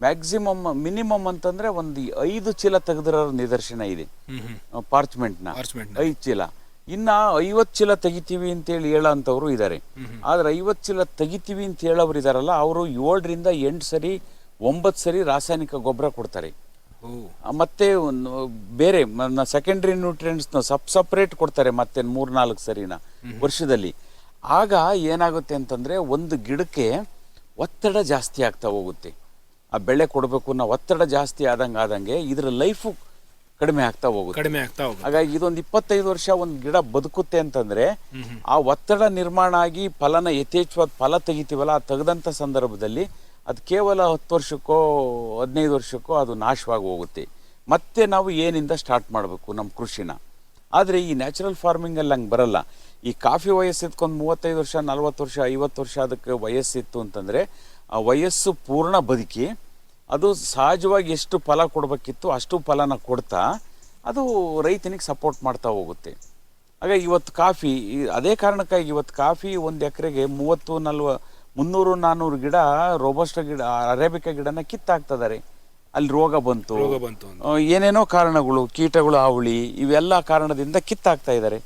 ಮ್ಯಾಕ್ಸಿಮಮ್ ಮಿನಿಮಮ್ ಅಂತಂದ್ರೆ ಒಂದು ಐದು ಚೀಲ ತೆಗೆದಿರೋ ನಿದರ್ಶನ ಇದೆ. ಪಾರ್ಚ್ಮೆಂಟ್ನ. ಐದು ಚೀಲ. ಇನ್ನ ಐವತ್ತು ಚೀಲ ತೆಗಿತೀವಿ ಅಂತೇಳಿ ಹೇಳೋಂಥವ್ರು ಇದ್ದಾರೆ ಆದ್ರೆ ಐವತ್ ಚೀಲ ತೆಗಿತೀವಿ ಅಂತ ಹೇಳೋರು ಇದಾರಲ್ಲ ಅವರು ಏಳರಿಂದ ಎಂಟು ಸರಿ ಒಂಬತ್ತು ಸರಿ ರಾಸಾಯನಿಕ ಗೊಬ್ಬರ ಕೊಡ್ತಾರೆ. ಮತ್ತೆ ಬೇರೆ ಸೆಕೆಂಡ್ರಿ ನ ಸಪ್ ಸಪ್ರೇಟ್ ಕೊಡ್ತಾರೆ ಮತ್ತೆ ಮೂರ್ ನಾಲ್ಕು ಸರಿನ ವರ್ಷದಲ್ಲಿ. ಆಗ ಏನಾಗುತ್ತೆ ಅಂತಂದ್ರೆ ಒಂದು ಗಿಡಕ್ಕೆ ಒತ್ತಡ ಜಾಸ್ತಿ ಆಗ್ತಾ ಹೋಗುತ್ತೆ. ಆ ಬೆಳೆ ಕೊಡಬೇಕು ಅನ್ನೋ ಒತ್ತಡ ಜಾಸ್ತಿ ಆದಂಗೆ ಆದಂಗೆ ಇದರ ಲೈಫು ಕಡಿಮೆ ಆಗ್ತಾ ಹೋಗುತ್ತೆ. ಕಡಿಮೆ ಆಗ್ತಾ ಹೋಗುತ್ತೆ. ಹಾಗಾಗಿ ಇದೊಂದು ಇಪ್ಪತ್ತೈದು ವರ್ಷ ಒಂದು ಗಿಡ ಬದುಕುತ್ತೆ ಅಂತಂದ್ರೆ ಆ ಒತ್ತಡ ನಿರ್ಮಾಣ ಆಗಿ ಫಲನ ಯಥೇಚ್ಛವಾದ ಫಲ ತೆಗಿತೀವಲ್ಲ ಆ ತೆಗೆದಂಥ ಸಂದರ್ಭದಲ್ಲಿ ಅದು ಕೇವಲ ಹತ್ತು ವರ್ಷಕ್ಕೋ ಹದಿನೈದು ವರ್ಷಕ್ಕೋ ಅದು ನಾಶವಾಗಿ ಹೋಗುತ್ತೆ. ಮತ್ತೆ ನಾವು ಏನಿಂದ ಸ್ಟಾರ್ಟ್ ಮಾಡಬೇಕು ನಮ್ಮ ಕೃಷಿನ? ಆದರೆ ಈ ನ್ಯಾಚುರಲ್ ಫಾರ್ಮಿಂಗಲ್ಲಿ ಹಂಗೆ ಬರಲ್ಲ. ಈ ಕಾಫಿ ವಯಸ್ಸು ಇದ್ಕೊಂಡು ಮೂವತ್ತೈದು ವರ್ಷ ನಲ್ವತ್ತು ವರ್ಷ ಐವತ್ತು ವರ್ಷ ಅದಕ್ಕೆ ವಯಸ್ಸಿತ್ತು ಅಂತಂದರೆ ಆ ವಯಸ್ಸು ಪೂರ್ಣ ಬದುಕಿ ಅದು ಸಹಜವಾಗಿ ಎಷ್ಟು ಫಲ ಕೊಡಬೇಕಿತ್ತು ಅಷ್ಟು ಫಲನ ಕೊಡ್ತಾ ಅದು ರೈತನಿಗೆ ಸಪೋರ್ಟ್ ಮಾಡ್ತಾ ಹೋಗುತ್ತೆ. ಹಾಗಾಗಿ ಇವತ್ತು ಕಾಫಿ ಅದೇ ಕಾರಣಕ್ಕಾಗಿ ಇವತ್ತು ಕಾಫಿ ಒಂದು ಎಕರೆಗೆ ಮೂವತ್ತು ನಲ್ವ ಮುನ್ನೂರು ನಾನ್ನೂರು ಗಿಡ ರೋಬಸ್ಟ ಗಿಡ ಅರೇಬಿಕಾ ಗಿಡನ ಕಿತ್ತಾಕ್ತಿದ್ದಾರೆ ಅಲ್ಲಿ ರೋಗ ಬಂತು. ರೋಗ ಬಂತು ಏನೇನೋ ಕಾರಣಗಳು ಕೀಟಗಳು ಹಾವಳಿ ಇವೆಲ್ಲ ಕಾರಣದಿಂದ ಕಿತ್ತಾಕ್ತಾ ಇದ್ದಾರೆ.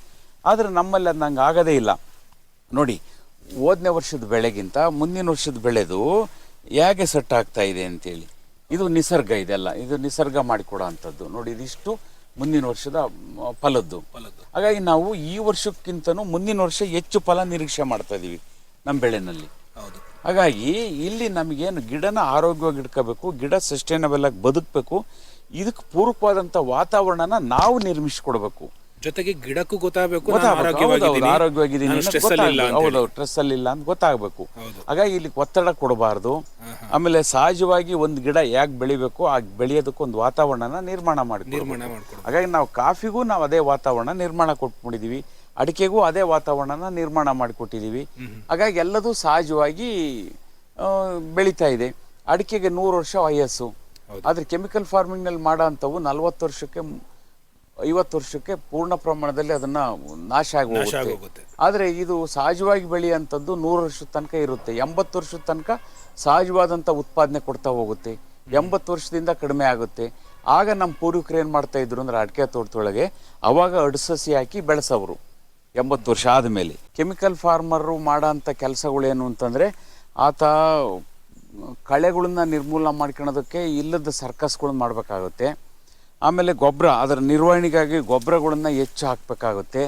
ಆದರೆ ನಮ್ಮಲ್ಲಿ ಅದು ನಂಗೆ ಆಗೋದೇ ಇಲ್ಲ. ನೋಡಿ ಹೋದನೇ ವರ್ಷದ ಬೆಳೆಗಿಂತ ಮುಂದಿನ ವರ್ಷದ ಬೆಳೆದು ಹೇಗೆ ಸೆಟ್ ಆಗ್ತಾ ಇದೆ ಅಂತೇಳಿ. ಇದು ನಿಸರ್ಗ ಇದೆಲ್ಲ. ಇದು ನಿಸರ್ಗ ಮಾಡಿಕೊಡೋ ಅಂಥದ್ದು ನೋಡಿ ಇದಿಷ್ಟು ಮುಂದಿನ ವರ್ಷದ ಫಲದ್ದು. ಹಾಗಾಗಿ ನಾವು ಈ ವರ್ಷಕ್ಕಿಂತನೂ ಮುಂದಿನ ವರ್ಷ ಹೆಚ್ಚು ಫಲ ನಿರೀಕ್ಷೆ ಮಾಡ್ತಾ ಇದ್ದೀವಿ ನಮ್ಮ ಬೆಳೆನಲ್ಲಿ. ಹೌದು. ಹಾಗಾಗಿ ಇಲ್ಲಿ ನಮಗೇನು ಗಿಡನ ಆರೋಗ್ಯವಾಗಿ ಇಟ್ಕೋಬೇಕು ಗಿಡ ಸಸ್ಟೈನಬಲ್ ಆಗಿ ಬದುಕಬೇಕು ಇದಕ್ಕೆ ಪೂರಕವಾದಂಥ ವಾತಾವರಣನ ನಾವು ನಿರ್ಮಿಸಿಕೊಡ್ಬೇಕು. ಜೊತೆಗೆ ಗಿಡಕ್ಕೂ ಗೊತ್ತಾಗಬೇಕು ಆರೋಗ್ಯವಾಗಿದ್ದೀನಿ. ಹೌದು ಸ್ಟ್ರೆಸ್ ಅಲ್ಲಿ ಇಲ್ಲ ಅಂತ ಗೊತ್ತಾಗಬೇಕು. ಹಾಗಾಗಿ ಇಲ್ಲಿ ಒತ್ತಡ ಕೊಡಬಾರ್ದು. ಆಮೇಲೆ ಸಹಜವಾಗಿ ಒಂದು ಗಿಡ ಯಾಕೆ ಬೆಳಿಬೇಕು ಆ ಬೆಳೆಯೋದಕ್ಕೆ ಒಂದು ವಾತಾವರಣನ ನಿರ್ಮಾಣ ಮಾಡಿ ನಿರ್ಮಾಣ ಹಾಗಾಗಿ ನಾವು ಕಾಫಿಗೂ ನಾವು ಅದೇ ವಾತಾವರಣ ನಿರ್ಮಾಣ ಕೊಟ್ಬಿಟ್ಟಿದೀವಿ. ಅಡಿಕೆಗೂ ಅದೇ ವಾತಾವರಣನ ನಿರ್ಮಾಣ ಮಾಡಿಕೊಟ್ಟಿದ್ದೀವಿ ಹಾಗಾಗಿ ಎಲ್ಲದೂ ಸಹಜವಾಗಿ ಬೆಳೀತಾ ಇದೆ. ಅಡಿಕೆಗೆ ನೂರು ವರ್ಷ ವಯಸ್ಸು. ಆದರೆ ಕೆಮಿಕಲ್ ಫಾರ್ಮಿಂಗ್ನಲ್ಲಿ ಮಾಡೋ ಅಂಥವು ನಲ್ವತ್ತು ವರ್ಷಕ್ಕೆ ಐವತ್ತು ವರ್ಷಕ್ಕೆ ಪೂರ್ಣ ಪ್ರಮಾಣದಲ್ಲಿ ಅದನ್ನ ನಾಶ ಆಗಿ ಹೋಗುತ್ತೆ. ಆದರೆ ಇದು ಸಹಜವಾಗಿ ಬೆಳೆಯುವಂಥದ್ದು ನೂರು ವರ್ಷದ ತನಕ ಇರುತ್ತೆ. ಎಂಬತ್ತು ವರ್ಷದ ತನಕ ಸಹಜವಾದಂಥ ಉತ್ಪಾದನೆ ಕೊಡ್ತಾ ಹೋಗುತ್ತೆ. ಎಂಬತ್ತು ವರ್ಷದಿಂದ ಕಡಿಮೆ ಆಗುತ್ತೆ. ಆಗ ನಮ್ಮ ಪೂರ್ವಿಕರು ಏನು ಮಾಡ್ತಾ ಇದ್ರು ಅಂದ್ರೆ ಅಡಿಕೆ ತೋಟದೊಳಗೆ ಅವಾಗ ಅಡ್ಸಸಿ ಹಾಕಿ ಬೆಳೆಸೋರು ಎಂಬತ್ತು ವರ್ಷ ಆದಮೇಲೆ. ಕೆಮಿಕಲ್ ಫಾರ್ಮರು ಮಾಡೋ ಅಂಥ ಕೆಲಸಗಳೇನು ಅಂತಂದರೆ ಆತ ಕಳೆಗಳನ್ನ ನಿರ್ಮೂಲನ ಮಾಡ್ಕೊಳೋದಕ್ಕೆ ಇಲ್ಲದ ಸರ್ಕಸ್ಗಳನ್ನ ಮಾಡಬೇಕಾಗುತ್ತೆ. ಆಮೇಲೆ ಗೊಬ್ಬರ ಅದರ ನಿರ್ವಹಣೆಗಾಗಿ ಗೊಬ್ಬರಗಳನ್ನು ಹೆಚ್ಚು ಹಾಕಬೇಕಾಗುತ್ತೆ.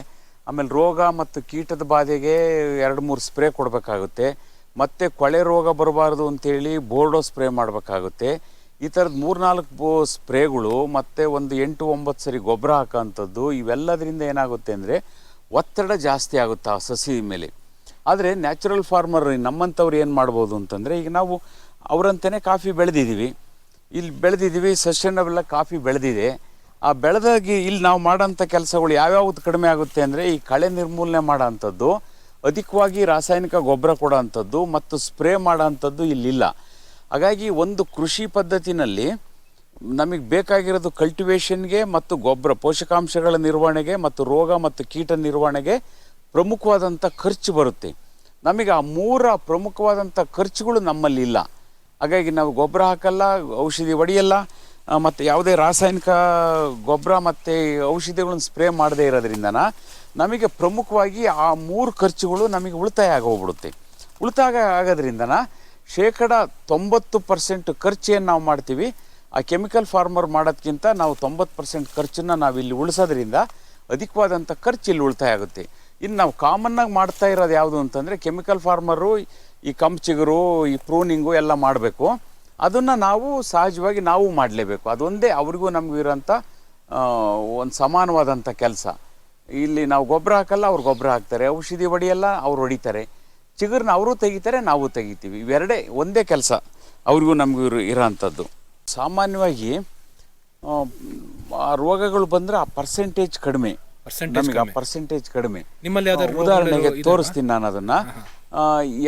ಆಮೇಲೆ ರೋಗ ಮತ್ತು ಕೀಟದ ಬಾಧೆಗೆ ಎರಡು ಮೂರು ಸ್ಪ್ರೇ ಕೊಡಬೇಕಾಗುತ್ತೆ. ಮತ್ತು ಕೊಳೆ ರೋಗ ಬರಬಾರ್ದು ಅಂತೇಳಿ ಬೋರ್ಡೋ ಸ್ಪ್ರೇ ಮಾಡಬೇಕಾಗುತ್ತೆ. ಈ ಥರದ ಮೂರ್ನಾಲ್ಕು ಬೋ ಸ್ಪ್ರೇಗಳು ಮತ್ತು ಒಂದು ಎಂಟು ಒಂಬತ್ತು ಸರಿ ಗೊಬ್ಬರ ಹಾಕೋಂಥದ್ದು ಇವೆಲ್ಲದರಿಂದ ಏನಾಗುತ್ತೆ ಅಂದರೆ ಒತ್ತಡ ಜಾಸ್ತಿ ಆಗುತ್ತೆ ಆ ಸಸಿ ಮೇಲೆ. ಆದರೆ ನ್ಯಾಚುರಲ್ ಫಾರ್ಮರ್ ನಮ್ಮಂಥವ್ರು ಏನು ಮಾಡ್ಬೋದು ಅಂತಂದರೆ ಈಗ ನಾವು ಅವರಂತೆಯೇ ಕಾಫಿ ಬೆಳೆದಿದ್ದೀವಿ. ಇಲ್ಲಿ ಬೆಳೆದಿದ್ದೀವಿ ಸಸ್ಟೈನಬಲ್ ಕಾಫಿ ಬೆಳೆದಿದೆ. ಆ ಬೆಳೆದಾಗಿ ಇಲ್ಲಿ ನಾವು ಮಾಡೋಂಥ ಕೆಲಸಗಳು ಯಾವ್ಯಾವ್ದು ಕಡಿಮೆ ಆಗುತ್ತೆ ಅಂದರೆ ಈ ಕಳೆ ನಿರ್ಮೂಲನೆ ಮಾಡೋ ಅಂಥದ್ದು ಅಧಿಕವಾಗಿ ರಾಸಾಯನಿಕ ಗೊಬ್ಬರ ಕೊಡೋ ಅಂಥದ್ದು ಮತ್ತು ಸ್ಪ್ರೇ ಮಾಡೋ ಅಂಥದ್ದು ಇಲ್ಲಿಲ್ಲ. ಹಾಗಾಗಿ ಒಂದು ಕೃಷಿ ಪದ್ಧತಿನಲ್ಲಿ ನಮಗೆ ಬೇಕಾಗಿರೋದು ಕಲ್ಟಿವೇಷನ್ಗೆ ಮತ್ತು ಗೊಬ್ಬರ, ಪೋಷಕಾಂಶಗಳ ನಿರ್ವಹಣೆಗೆ ಮತ್ತು ರೋಗ ಮತ್ತು ಕೀಟ ನಿರ್ವಹಣೆಗೆ ಪ್ರಮುಖವಾದಂಥ ಖರ್ಚು ಬರುತ್ತೆ. ನಮಗೆ ಆ ಮೂರ ಪ್ರಮುಖವಾದಂಥ ಖರ್ಚುಗಳು ನಮ್ಮಲ್ಲಿ ಇಲ್ಲ ಹಾಗಾಗಿ ನಾವು ಗೊಬ್ಬರ ಹಾಕಲ್ಲ, ಔಷಧಿ ಹೊಡೆಯಲ್ಲ ಮತ್ತು ಯಾವುದೇ ರಾಸಾಯನಿಕ ಗೊಬ್ಬರ ಮತ್ತು ಔಷಧಿಗಳನ್ನು ಸ್ಪ್ರೇ ಮಾಡದೇ ಇರೋದ್ರಿಂದ ನಮಗೆ ಪ್ರಮುಖವಾಗಿ ಆ ಮೂರು ಖರ್ಚುಗಳು ನಮಗೆ ಉಳಿತಾಯ ಆಗೋಗ್ಬಿಡುತ್ತೆ. ಉಳಿತಾಯ ಆಗೋದ್ರಿಂದ ಶೇಕಡ ತೊಂಬತ್ತು ಪರ್ಸೆಂಟ್ ಖರ್ಚೇನು ನಾವು ಮಾಡ್ತೀವಿ. ಆ ಕೆಮಿಕಲ್ ಫಾರ್ಮರ್ ಮಾಡೋದಕ್ಕಿಂತ ನಾವು ತೊಂಬತ್ತು ಪರ್ಸೆಂಟ್ ಖರ್ಚನ್ನ ನಾವು ಇಲ್ಲಿ ಉಳಿಸೋದ್ರಿಂದ ಅಧಿಕವಾದಂಥ ಖರ್ಚು ಇಲ್ಲಿ ಉಳಿತಾಯ ಆಗುತ್ತೆ. ಇನ್ನು ನಾವು ಕಾಮನ್ನಾಗಿ ಮಾಡ್ತಾ ಇರೋದು ಯಾವುದು ಅಂತಂದರೆ ಕೆಮಿಕಲ್ ಫಾರ್ಮರು ಈ ಕಂಚಿಗರು ಈ ಪ್ರೂನಿಂಗು ಎಲ್ಲ ಮಾಡಬೇಕು. ಅದನ್ನು ನಾವು ಸಹಜವಾಗಿ ನಾವು ಮಾಡಲೇಬೇಕು. ಅದೊಂದೇ ಅವ್ರಿಗೂ ನಮಗೂ ಇರೋಂಥ ಒಂದು ಸಮಾನವಾದಂಥ ಕೆಲಸ. ಇಲ್ಲಿ ನಾವು ಗೊಬ್ಬರ ಹಾಕಲ್ಲ ಅವ್ರು ಗೊಬ್ಬರ ಹಾಕ್ತಾರೆ. ಔಷಧಿ ಹೊಡಿಯಲ್ಲ ಅವ್ರು ಹೊಡಿತಾರೆ. ಚಿಗುರ್ನ ಅವರು ತೆಗಿತಾರೆ ನಾವು ತೆಗಿತೀವಿ. ಇವೆರಡೇ ಒಂದೇ ಕೆಲಸ. ಅವ್ರಿಗೂ ನಮಗೂ ಇರೋ ಇರೋಂಥದ್ದು. ಸಾಮಾನ್ಯವಾಗಿ ರೋಗಗಳು ಬಂದರೆ ಆ ಪರ್ಸೆಂಟೇಜ್ ಕಡಿಮೆ. ಪರ್ಸೆಂಟೇಜ್ ನಮಗೆ ಆ ಪರ್ಸೆಂಟೇಜ್ ಕಡಿಮೆ. ನಿಮ್ಮಲ್ಲಿ ಉದಾಹರಣೆಗೆ ತೋರಿಸ್ತೀನಿ ನಾನು ಅದನ್ನ.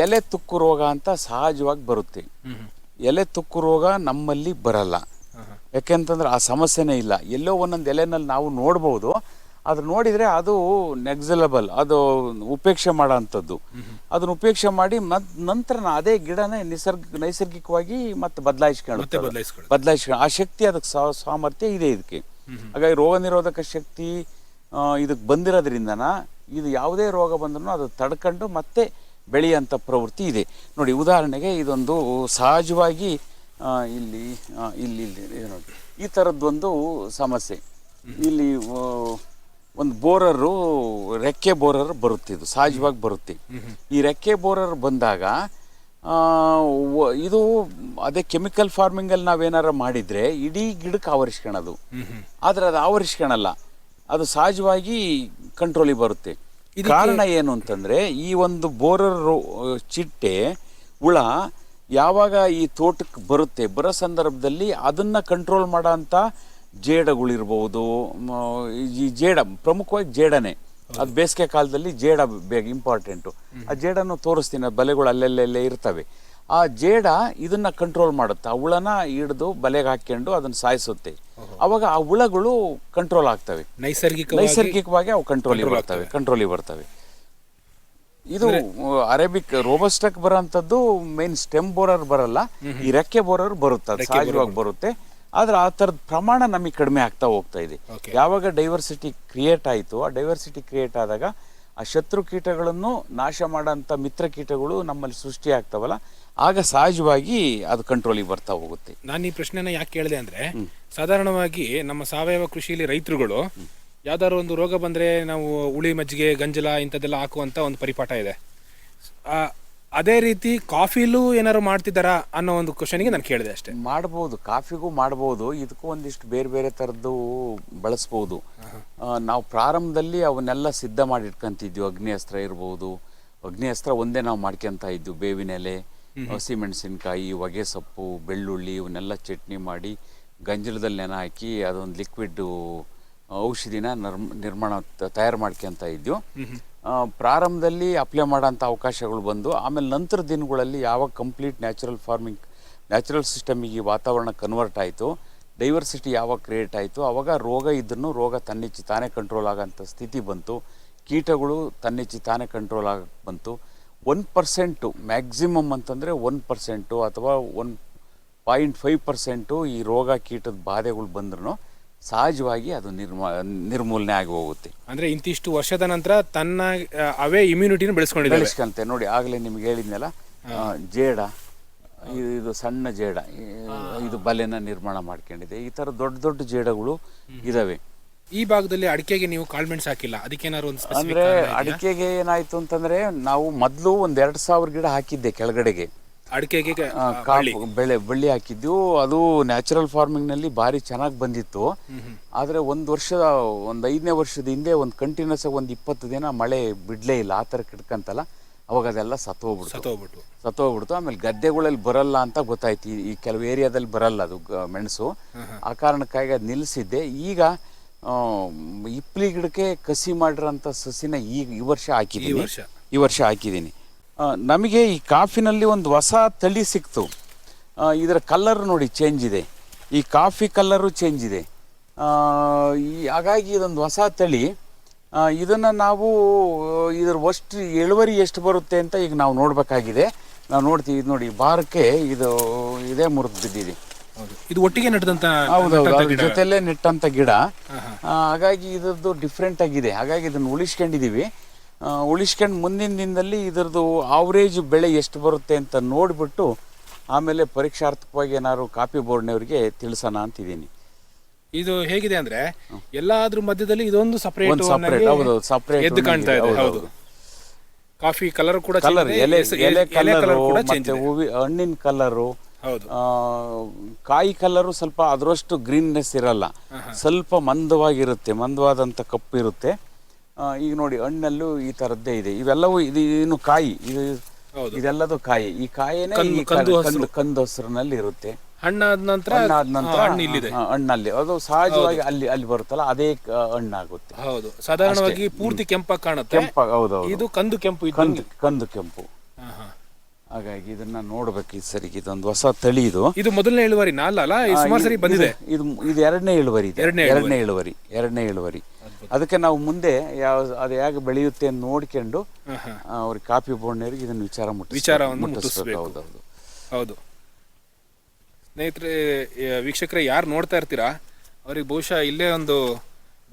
ಎಲೆ ತುಕ್ಕು ರೋಗ ಅಂತ ಸಹಜವಾಗಿ ಬರುತ್ತೆ. ಎಲೆ ತುಕ್ಕು ರೋಗ ನಮ್ಮಲ್ಲಿ ಬರಲ್ಲ. ಯಾಕೆಂತಂದ್ರೆ ಆ ಸಮಸ್ಯೆನೇ ಇಲ್ಲ. ಎಲ್ಲೋ ಒಂದೊಂದು ಎಲೆನಲ್ಲಿ ನಾವು ನೋಡ್ಬೋದು. ಅದ್ರ ನೋಡಿದರೆ ಅದು ನೆಗ್ಸಲಬಲ್ ಅದು ಉಪೇಕ್ಷೆ ಮಾಡೋ ಅಂಥದ್ದು ಅದನ್ನ ಉಪೇಕ್ಷೆ ಮಾಡಿ ಮತ್ ನಂತರ ಅದೇ ಗಿಡನೇ ನಿಸರ್ಗ ನೈಸರ್ಗಿಕವಾಗಿ ಮತ್ತೆ ಬದಲಾಯಿಸ್ಕೊಳ್ಳುತ್ತೆ ಬದಲಾಯಿಸ್ಕೊಂಡು ಬದಲಾಯಿಸ್ಕೊಂಡು ಆ ಶಕ್ತಿ ಅದಕ್ಕೆ ಸಾಮರ್ಥ್ಯ ಇದೆ ಇದಕ್ಕೆ. ಹಾಗಾಗಿ ರೋಗ ನಿರೋಧಕ ಶಕ್ತಿ ಇದಕ್ಕೆ ಬಂದಿರೋದ್ರಿಂದನ ಇದು ಯಾವುದೇ ರೋಗ ಬಂದ್ರೂ ಅದು ತಡ್ಕೊಂಡು ಮತ್ತೆ ಬೆಳೆಯುವಂಥ ಪ್ರವೃತ್ತಿ ಇದೆ. ನೋಡಿ, ಉದಾಹರಣೆಗೆ ಇದೊಂದು ಸಹಜವಾಗಿ ಇಲ್ಲಿ ಇಲ್ಲಿ ಇಲ್ಲಿ ನೋಡಿ. ಈ ಥರದ್ದೊಂದು ಸಮಸ್ಯೆ. ಇಲ್ಲಿ ಒಂದು ಬೋರರು, ರೆಕ್ಕೆ ಬೋರರ್ ಬರುತ್ತೆ ಇದು, ಸಹಜವಾಗಿ ಬರುತ್ತೆ. ಈ ರೆಕ್ಕೆ ಬೋರರ್ ಬಂದಾಗ ಇದು ಅದೇ ಕೆಮಿಕಲ್ ಫಾರ್ಮಿಂಗಲ್ಲಿ ನಾವೇನಾರ ಮಾಡಿದರೆ ಇಡೀ ಗಿಡಕ್ಕೆ ಆವರಿಸ್ಕೊಳೋದು ಆದರೆ ಅದು ಆವರಿಸ್ಕೊಳಲ್ಲ ಅದು ಸಹಜವಾಗಿ ಕಂಟ್ರೋಲಿಗೆ ಬರುತ್ತೆ. ಕಾರಣ ಏನು ಅಂತಂದರೆ ಈ ಒಂದು ಬೋರರ್ ಚಿಟ್ಟೆ ಹುಳ ಯಾವಾಗ ಈ ತೋಟಕ್ಕೆ ಬರುತ್ತೆ ಬರೋ ಸಂದರ್ಭದಲ್ಲಿ ಅದನ್ನು ಕಂಟ್ರೋಲ್ ಮಾಡೋ ಅಂಥ ಜೇಡಗಳಿರ್ಬೋದು ಈ ಜೇಡ ಪ್ರಮುಖವಾಗಿ ಜೇಡನೇ. ಅದು ಬೇಸಿಗೆ ಕಾಲದಲ್ಲಿ ಜೇಡ ಬೇಗ ಇಂಪಾರ್ಟೆಂಟು ಆ ಜೇಡನ್ನು ತೋರಿಸ್ತೀನಿ ಬಲೆಗಳು ಅಲ್ಲೆಲ್ಲೆಲ್ಲೇ ಇರ್ತವೆ. ಆ ಜೇಡ ಇದನ್ನ ಕಂಟ್ರೋಲ್ ಮಾಡುತ್ತೆ. ಆ ಹುಳನ ಹಿಡಿದು ಬಲೆಗೆ ಹಾಕೊಂಡು ಅದನ್ನ ಸಾಯಿಸುತ್ತೆ. ಅವಾಗ ಆ ಹುಳಗಳು ಕಂಟ್ರೋಲ್ ಆಗ್ತವೆ. ನೈಸರ್ಗಿಕ ನೈಸರ್ಗಿಕವಾಗಿ ಅವು ಕಂಟ್ರೋಲಿಗೆ ಬರ್ತವೆ ಕಂಟ್ರೋಲಿಗೆ ಬರ್ತವೆ. ಇದು ಅರೇಬಿಕ್ ರೋಬಸ್ಟಕ್ ಬರೋಂಥದ್ದು ಮೇನ್ ಸ್ಟೆಮ್ ಬೋರರ್ ಬರಲ್ಲ. ಈ ರೆಕ್ಕೆ ಬೋರರ್ ಬರುತ್ತೆ ಸಹಜವಾಗಿ ಬರುತ್ತೆ. ಆದ್ರೆ ಆ ಥರದ ಪ್ರಮಾಣ ನಮಗೆ ಕಡಿಮೆ ಆಗ್ತಾ ಹೋಗ್ತಾ ಇದೆ. ಯಾವಾಗ ಡೈವರ್ಸಿಟಿ ಕ್ರಿಯೇಟ್ ಆಯಿತು ಆ ಡೈವರ್ಸಿಟಿ ಕ್ರಿಯೇಟ್ ಆದಾಗ ಆ ಶತ್ರು ಕೀಟಗಳನ್ನು ನಾಶ ಮಾಡೋಂಥ ಮಿತ್ರ ಕೀಟಗಳು ನಮ್ಮಲ್ಲಿ ಸೃಷ್ಟಿ ಆಗ್ತಾವಲ್ಲ ಆಗ ಸಹಜವಾಗಿ ಅದು ಕಂಟ್ರೋಲಿಗೆ ಬರ್ತಾ ಹೋಗುತ್ತೆ. ನಾನು ಈ ಪ್ರಶ್ನೆನ ಯಾಕೆ ಕೇಳಿದೆ ಅಂದ್ರೆ ಸಾಧಾರಣವಾಗಿ ನಮ್ಮ ಸಾವಯವ ಕೃಷಿಯಲ್ಲಿ ರೈತರುಗಳು ಯಾವ್ದಾದ್ರು ಒಂದು ರೋಗ ಬಂದ್ರೆ ನಾವು ಹುಳಿ ಮಜ್ಜಿಗೆ ಗಂಜಲ ಇಂಥದ್ದೆಲ್ಲ ಹಾಕುವಂತ ಒಂದು ಪರಿಪಾಠ ಇದೆ. ಆ, ಅದೇ ರೀತಿ ಕಾಫಿಲೂ ಏನಾದ್ರು ಮಾಡ್ತಿದ್ದಾರಾ ಅನ್ನೋ ಒಂದು ಕ್ವಶನ್ಗೆ ನಾನು ಕೇಳಿದೆ ಅಷ್ಟೇ. ಮಾಡ್ಬೋದು ಕಾಫಿಗೂ ಮಾಡ್ಬೋದು ಇದಕ್ಕೂ ಒಂದಿಷ್ಟು ಬೇರೆ ಬೇರೆ ಥರದ್ದು ಬಳಸ್ಬೋದು. ಆ, ನಾವು ಪ್ರಾರಂಭದಲ್ಲಿ ಅವನ್ನೆಲ್ಲ ಸಿದ್ಧ ಮಾಡಿ ಇಟ್ಕೊಂತಿದ್ವಿ ಅಗ್ನಿಅಸ್ತ್ರ ಇರ್ಬೋದು ಅಗ್ನಿಅಸ್ತ್ರ ಒಂದೇ ನಾವು ಮಾಡ್ಕೊಂತ ಇದ್ವಿ ಬೇವಿನ ಎಲೆ ಹಸಿಮೆಣಸಿನ್ಕಾಯಿ ಹೊಗೆ ಸೊಪ್ಪು ಬೆಳ್ಳುಳ್ಳಿ ಇವನ್ನೆಲ್ಲ ಚಟ್ನಿ ಮಾಡಿ ಗಂಜಲದಲ್ಲಿ ನೆನೆ ಹಾಕಿ ಅದೊಂದು ಲಿಕ್ವಿಡ್ ಔಷಧಿನ ನಿರ್ಮ್ ನಿರ್ಮಾಣ ತಯಾರು ಮಾಡ್ಕೊಂತ ಇದ್ವಿ ಪ್ರಾರಂಭದಲ್ಲಿ ಅಪ್ಲೈ ಮಾಡೋಂಥ ಅವಕಾಶಗಳು ಬಂದು ಆಮೇಲೆ ನಂತರ ದಿನಗಳಲ್ಲಿ ಯಾವಾಗ ಕಂಪ್ಲೀಟ್ ನ್ಯಾಚುರಲ್ ಫಾರ್ಮಿಂಗ್ ನ್ಯಾಚುರಲ್ ಸಿಸ್ಟಮಿಗೆ ಈ ವಾತಾವರಣ ಕನ್ವರ್ಟ್ ಆಯಿತು ಡೈವರ್ಸಿಟಿ ಯಾವಾಗ ಕ್ರಿಯೇಟ್ ಆಯಿತು ಆವಾಗ ರೋಗ ಇದ್ರೂ ರೋಗ ತನ್ನಿಚ್ಚಿ ತಾನೇ ಕಂಟ್ರೋಲ್ ಆಗೋಂಥ ಸ್ಥಿತಿ ಬಂತು ಕೀಟಗಳು ತನ್ನಿಚ್ಚಿ ತಾನೇ ಕಂಟ್ರೋಲ್ ಆಗ ಬಂತು ಒನ್ ಪರ್ಸೆಂಟು ಮ್ಯಾಕ್ಸಿಮಮ್ ಅಂತಂದರೆ ಒನ್ ಪರ್ಸೆಂಟು ಅಥವಾ ಒನ್ ಪಾಯಿಂಟ್ ಫೈವ್ ಪರ್ಸೆಂಟು ಈ ರೋಗ ಕೀಟದ ಬಾಧೆಗಳು ಬಂದ್ರೂ ಸಹಜವಾಗಿ ಅದು ನಿರ್ಮ ನಿರ್ಮೂಲನೆ ಆಗಿ ಹೋಗುತ್ತೆ. ಅಂದರೆ ಇಂತಿಷ್ಟು ವರ್ಷದ ನಂತರ ತನ್ನ ಅವೇ ಇಮ್ಯುನಿಟಿನ ಬೆಳೆಸ್ಕೊಂಡು ಬೆಳೆಸ್ಕಂತೆ. ನೋಡಿ ಆಗಲೇ ನಿಮ್ಗೆ ಹೇಳಿದ್ನಲ್ಲ ಜೇಡ ಇದು ಇದು ಸಣ್ಣ ಜೇಡ ಇದು ಬಲೆನ ನಿರ್ಮಾಣ ಮಾಡ್ಕೊಂಡಿದೆ. ಈ ಥರ ದೊಡ್ಡ ದೊಡ್ಡ ಜೇಡಗಳು ಇದಾವೆ. ಈ ಭಾಗದಲ್ಲಿ ಅಡಿಕೆಗೆ ನೀವು ಕಾಳ್ಮೆಣ್ಸ್ ಹಾಕಿಲ್ಲ. ಅದಕ್ಕೇನಾದ್ರು ಒಂದು specific ಅಂದ್ರೆ ಕಾರಣ ಇದೆಯಾ? ಅಡಿಕೆಗೆ ಏನಾಯ್ತು ಅಂತಂದ್ರೆ ನಾವು ಮೊದಲು ಒಂದ್ ಎರಡ್ ಸಾವಿರ ಗಿಡ ಹಾಕಿದ್ದೆ ಕೆಳಗಡೆಗೆ. ಅಡಿಕೆಗೆ ಆ, ಕಾಪು ಬೆಳೆ ಬಳ್ಳಿ ಹಾಕಿದ್ದು. ಅದು ನ್ಯಾಚುರಲ್ ಫಾರ್ಮಿಂಗ್ನಲ್ಲಿ ಭಾರಿ ಚೆನ್ನಾಗಿ ಬಂದಿತ್ತು. ಆದ್ರೆ ಒಂದ್ ವರ್ಷದ ಒಂದ್ ಐದನೇ ವರ್ಷದ ಹಿಂದೆ ಒಂದ್ ಕಂಟಿನ್ಯೂಸ್ ಆಗಿ ಒಂದ್ ಇಪ್ಪತ್ತು ದಿನ ಮಳೆ ಬಿಡ್ಲೇ ಇಲ್ಲ. ಆ ತರ ಕಿಡ್ಕಂತಲ್ಲ. ಅವಾಗ ಅದೆಲ್ಲ ಸತ್ತೋಗ್ಬಿಡ್ತು. ಸತ್ತೋಗ್ಬಿಟ್ಟು ಸತ್ತೋಗ್ಬಿಡ್ತು. ಆಮೇಲೆ ಗದ್ದೆಗಳಲ್ಲಿ ಬರಲ್ಲ ಅಂತ ಗೊತ್ತಾಯ್ತು. ಈ- ಈ ಕೆಲವು ಏರಿಯಾದಲ್ಲಿ ಬರಲ್ಲ ಅದು ಗ- ಮೆಣಸು. ಆ ಕಾರಣಕ್ಕಾಗಿ ಅದು ನಿಲ್ಲಿಸಿದ್ದೆ ಈಗ ಇಪ್ಲಿ ಗಿಡಕ್ಕೆ ಕಸಿ ಮಾಡಿರೋಂಥ ಸಸಿನ ಈಗ ಈ ವರ್ಷ ಈ ಹಾಕಿದ್ದೀನಿ ವರ್ಷ. ಈ ವರ್ಷ ಹಾಕಿದ್ದೀನಿ ನಮಗೆ ಈ ಕಾಫಿನಲ್ಲಿ ಒಂದು ಹೊಸ ತಳಿ ಸಿಕ್ತು. ಇದರ ಕಲರ್ ನೋಡಿ ಚೇಂಜ್ ಇದೆ. ಈ ಕಾಫಿ ಕಲ್ಲರು ಚೇಂಜ್ ಇದೆ. ಹಾಗಾಗಿ ಇದೊಂದು ಹೊಸ ತಳಿ. ಇದನ್ನು ನಾವು ಇದರ ಅಷ್ಟು ಇಳುವರಿ ಎಷ್ಟು ಬರುತ್ತೆ ಅಂತ ಈಗ ನಾವು ನೋಡಬೇಕಾಗಿದೆ. ನಾವು ನೋಡ್ತೀವಿ ಇದು ನೋಡಿ ಬಾರಕ್ಕೆ ಇದು ಇದೇ ಮುರಿದು ಬಿದ್ದಿದೆ. ಇದು ಒಟ್ಟಿಗೆ ನಡೆದಂತ ಹೌದೌದು ಅದ್ರ ಜೊತೆಲೇ ನೆಟ್ಟಂತ ಗಿಡ. ಆ, ಹಾಗಾಗಿ ಇದರದ್ದು ಡಿಫ್ರೆಂಟ್ ಆಗಿದೆ. ಹಾಗಾಗಿ ಇದನ್ನು ಉಳಿಸ್ಕೊಂಡಿದೀವಿ. ಉಳಿಸ್ಕೊಂಡ್ ಉಳಿಸ್ಕೊಂಡು ಮುಂದಿನ ದಿನದಲ್ಲಿ ಇದರದ್ದು ಆವರೇಜ್ ಬೆಳೆ ಎಷ್ಟು ಬರುತ್ತೆ ಅಂತ ನೋಡಿಬಿಟ್ಟು ಆಮೇಲೆ ಪರೀಕ್ಷಾರ್ಥಕವಾಗಿ ಏನಾದ್ರು ಕಾಪಿ ಬೋರ್ಡ್ನವ್ರಿಗೆ ತಿಳಿಸೋಣ ಅಂತಿದ್ದೀನಿ. ಇದು ಹೇಗಿದೆ ಅಂದ್ರೆ ಎಲ್ಲಾದ್ರ ಮಧ್ಯದಲ್ಲಿ ಇದೊಂದು ಸಪರೇಟ್ ಒಂದು separate, ಹೌದು, ಎದ್ದು ಕಾಣ್ತಾ ಇದೆ. ಹೌದು, ಕಾಫಿ ಕಲರ್ ಕೂಡ change ಕಲರ್ ಇದೆ, ಎಲೆ ಎಸ್- ಎಲೆ ಎಲೆ ಕಲರು ಕಲರ್ ಕೂಡ ಚೇಂಜ್ ಮತ್ತೆ ಹೂವಿ ಹಣ್ಣಿನ ಕಲರು ಕಾಯಿ ಕಲರು ಸ್ವಲ್ಪ ಅದರಷ್ಟು ಗ್ರೀನ್ನೆಸ್ ಇರಲ್ಲ. ಸ್ವಲ್ಪ ಮಂದವಾಗಿರುತ್ತೆ ಮಂದವಾದಂಥ ಕಪ್ಪು ಇರುತ್ತೆ. ಈಗ ನೋಡಿ ಹಣ್ಣಲ್ಲೂ ಈ ಥರದ್ದೇ ಇದೆ. ಇವೆಲ್ಲವೂ ಇದು ಇನ್ನು ಕಾಯಿ ಇದು ಇದೆಲ್ಲದೂ ಕಾಯಿ. ಈ ಕಾಯಿನೇ ಕಂದು- ಹಸಿರಿನಲ್ಲಿ ಇರುತ್ತೆ. ಹಣ್ಣಾದ ನಂತರ ಹಣ್ಣಲ್ಲಿ. ಅದು ಸಹಜವಾಗಿ ಅಲ್ಲಿ ಅಲ್ಲಿ ಬರುತ್ತಲ್ಲ ಅದೇ ಹಣ್ಣಾಗುತ್ತೆ. ಹೌದು. ಸಾಧಾರಣವಾಗಿ ಪೂರ್ತಿ ಕೆಂಪಾಗಿ ಕಾಣುತ್ತೆ. ಕೆಂಪಾಗಿ ಹೌದು ಇದು ಕಂದು ಕೆಂಪು ಕಂದು ಕಂದು ಕೆಂಪು. ಹಾಗಾಗಿ ಇದನ್ನ ನೋಡ್ಬೇಕು ಈ ಸರಿ. ಇದೊಂದು ಹೊಸ ತಳಿ ಇದು. ಇದು ಮೊದಲನೇ ಇಳುವರಿ ನಾಲ್ ಸುಮಾರು ಸರಿ ಬಂದಿದೆ. ಇದು ಇದು ಎರಡನೇ ಇಳುವರಿ ಇದೆ. ಎರಡನೇ ಇಳುವರಿ. ಎರಡನೇ ಇಳುವರಿ. ಅದಕ್ಕೆ ನಾವು ಮುಂದೆ ಯಾವ ಅದು ಹೇಗೆ ಬೆಳೆಯುತ್ತೆ ಅಂತ ನೋಡ್ಕೊಂಡು ಕಾಪಿ ಅವ್ರಿಗೆ ಕಾಫಿ ಬೋರ್ಡ್ನವ್ರಿಗೆ ಇದನ್ನ ವಿಚಾರ ಮುಟ್ಟಿ ವಿಚಾರವನ್ನು ಮುಟ್ಟಿಸ್ಬೇಕು. ಹೌದೌದು ಹೌದು ಸ್ನೇಹಿತರೆ ವೀಕ್ಷಕರೇ ಯಾರು ನೋಡ್ತಾ ಇರ್ತೀರಾ? ಅವ್ರಿಗೆ ಬಹುಶಃ ಇಲ್ಲೇ ಒಂದು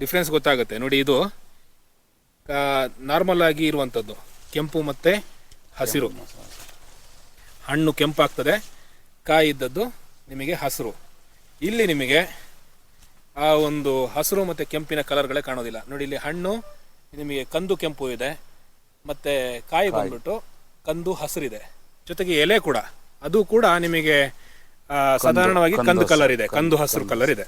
ಡಿಫ್ರೆನ್ಸ್ ಗೊತ್ತಾಗುತ್ತೆ. ನೋಡಿ ಇದು ನಾರ್ಮಲ್ ಆಗಿ ಇರುವಂಥದ್ದು. ಕೆಂಪು ಮತ್ತೆ ಹಸಿರು. ಹಣ್ಣು ಕೆಂಪಾಗ್ತದೆ ಕಾಯಿ ಇದ್ದದ್ದು ನಿಮಗೆ ಹಸಿರು. ಇಲ್ಲಿ ನಿಮಗೆ ಆ ಒಂದು ಹಸಿರು ಮತ್ತು ಕೆಂಪಿನ ಕಲರ್ಗಳೇ ಕಾಣೋದಿಲ್ಲ. ನೋಡಿ ಇಲ್ಲಿ ಹಣ್ಣು ನಿಮಗೆ ಕಂದು ಕೆಂಪು ಇದೆ ಮತ್ತೆ ಕಾಯಿ ಬಂದ್ಬಿಟ್ಟು ಕಂದು ಹಸಿರಿದೆ. ಜೊತೆಗೆ ಎಲೆ ಕೂಡ ಅದು ಕೂಡ ನಿಮಗೆ ಸಾಧಾರಣವಾಗಿ ಕಂದು ಕಲರ್ ಇದೆ ಕಂದು ಹಸಿರು ಕಲರ್ ಇದೆ.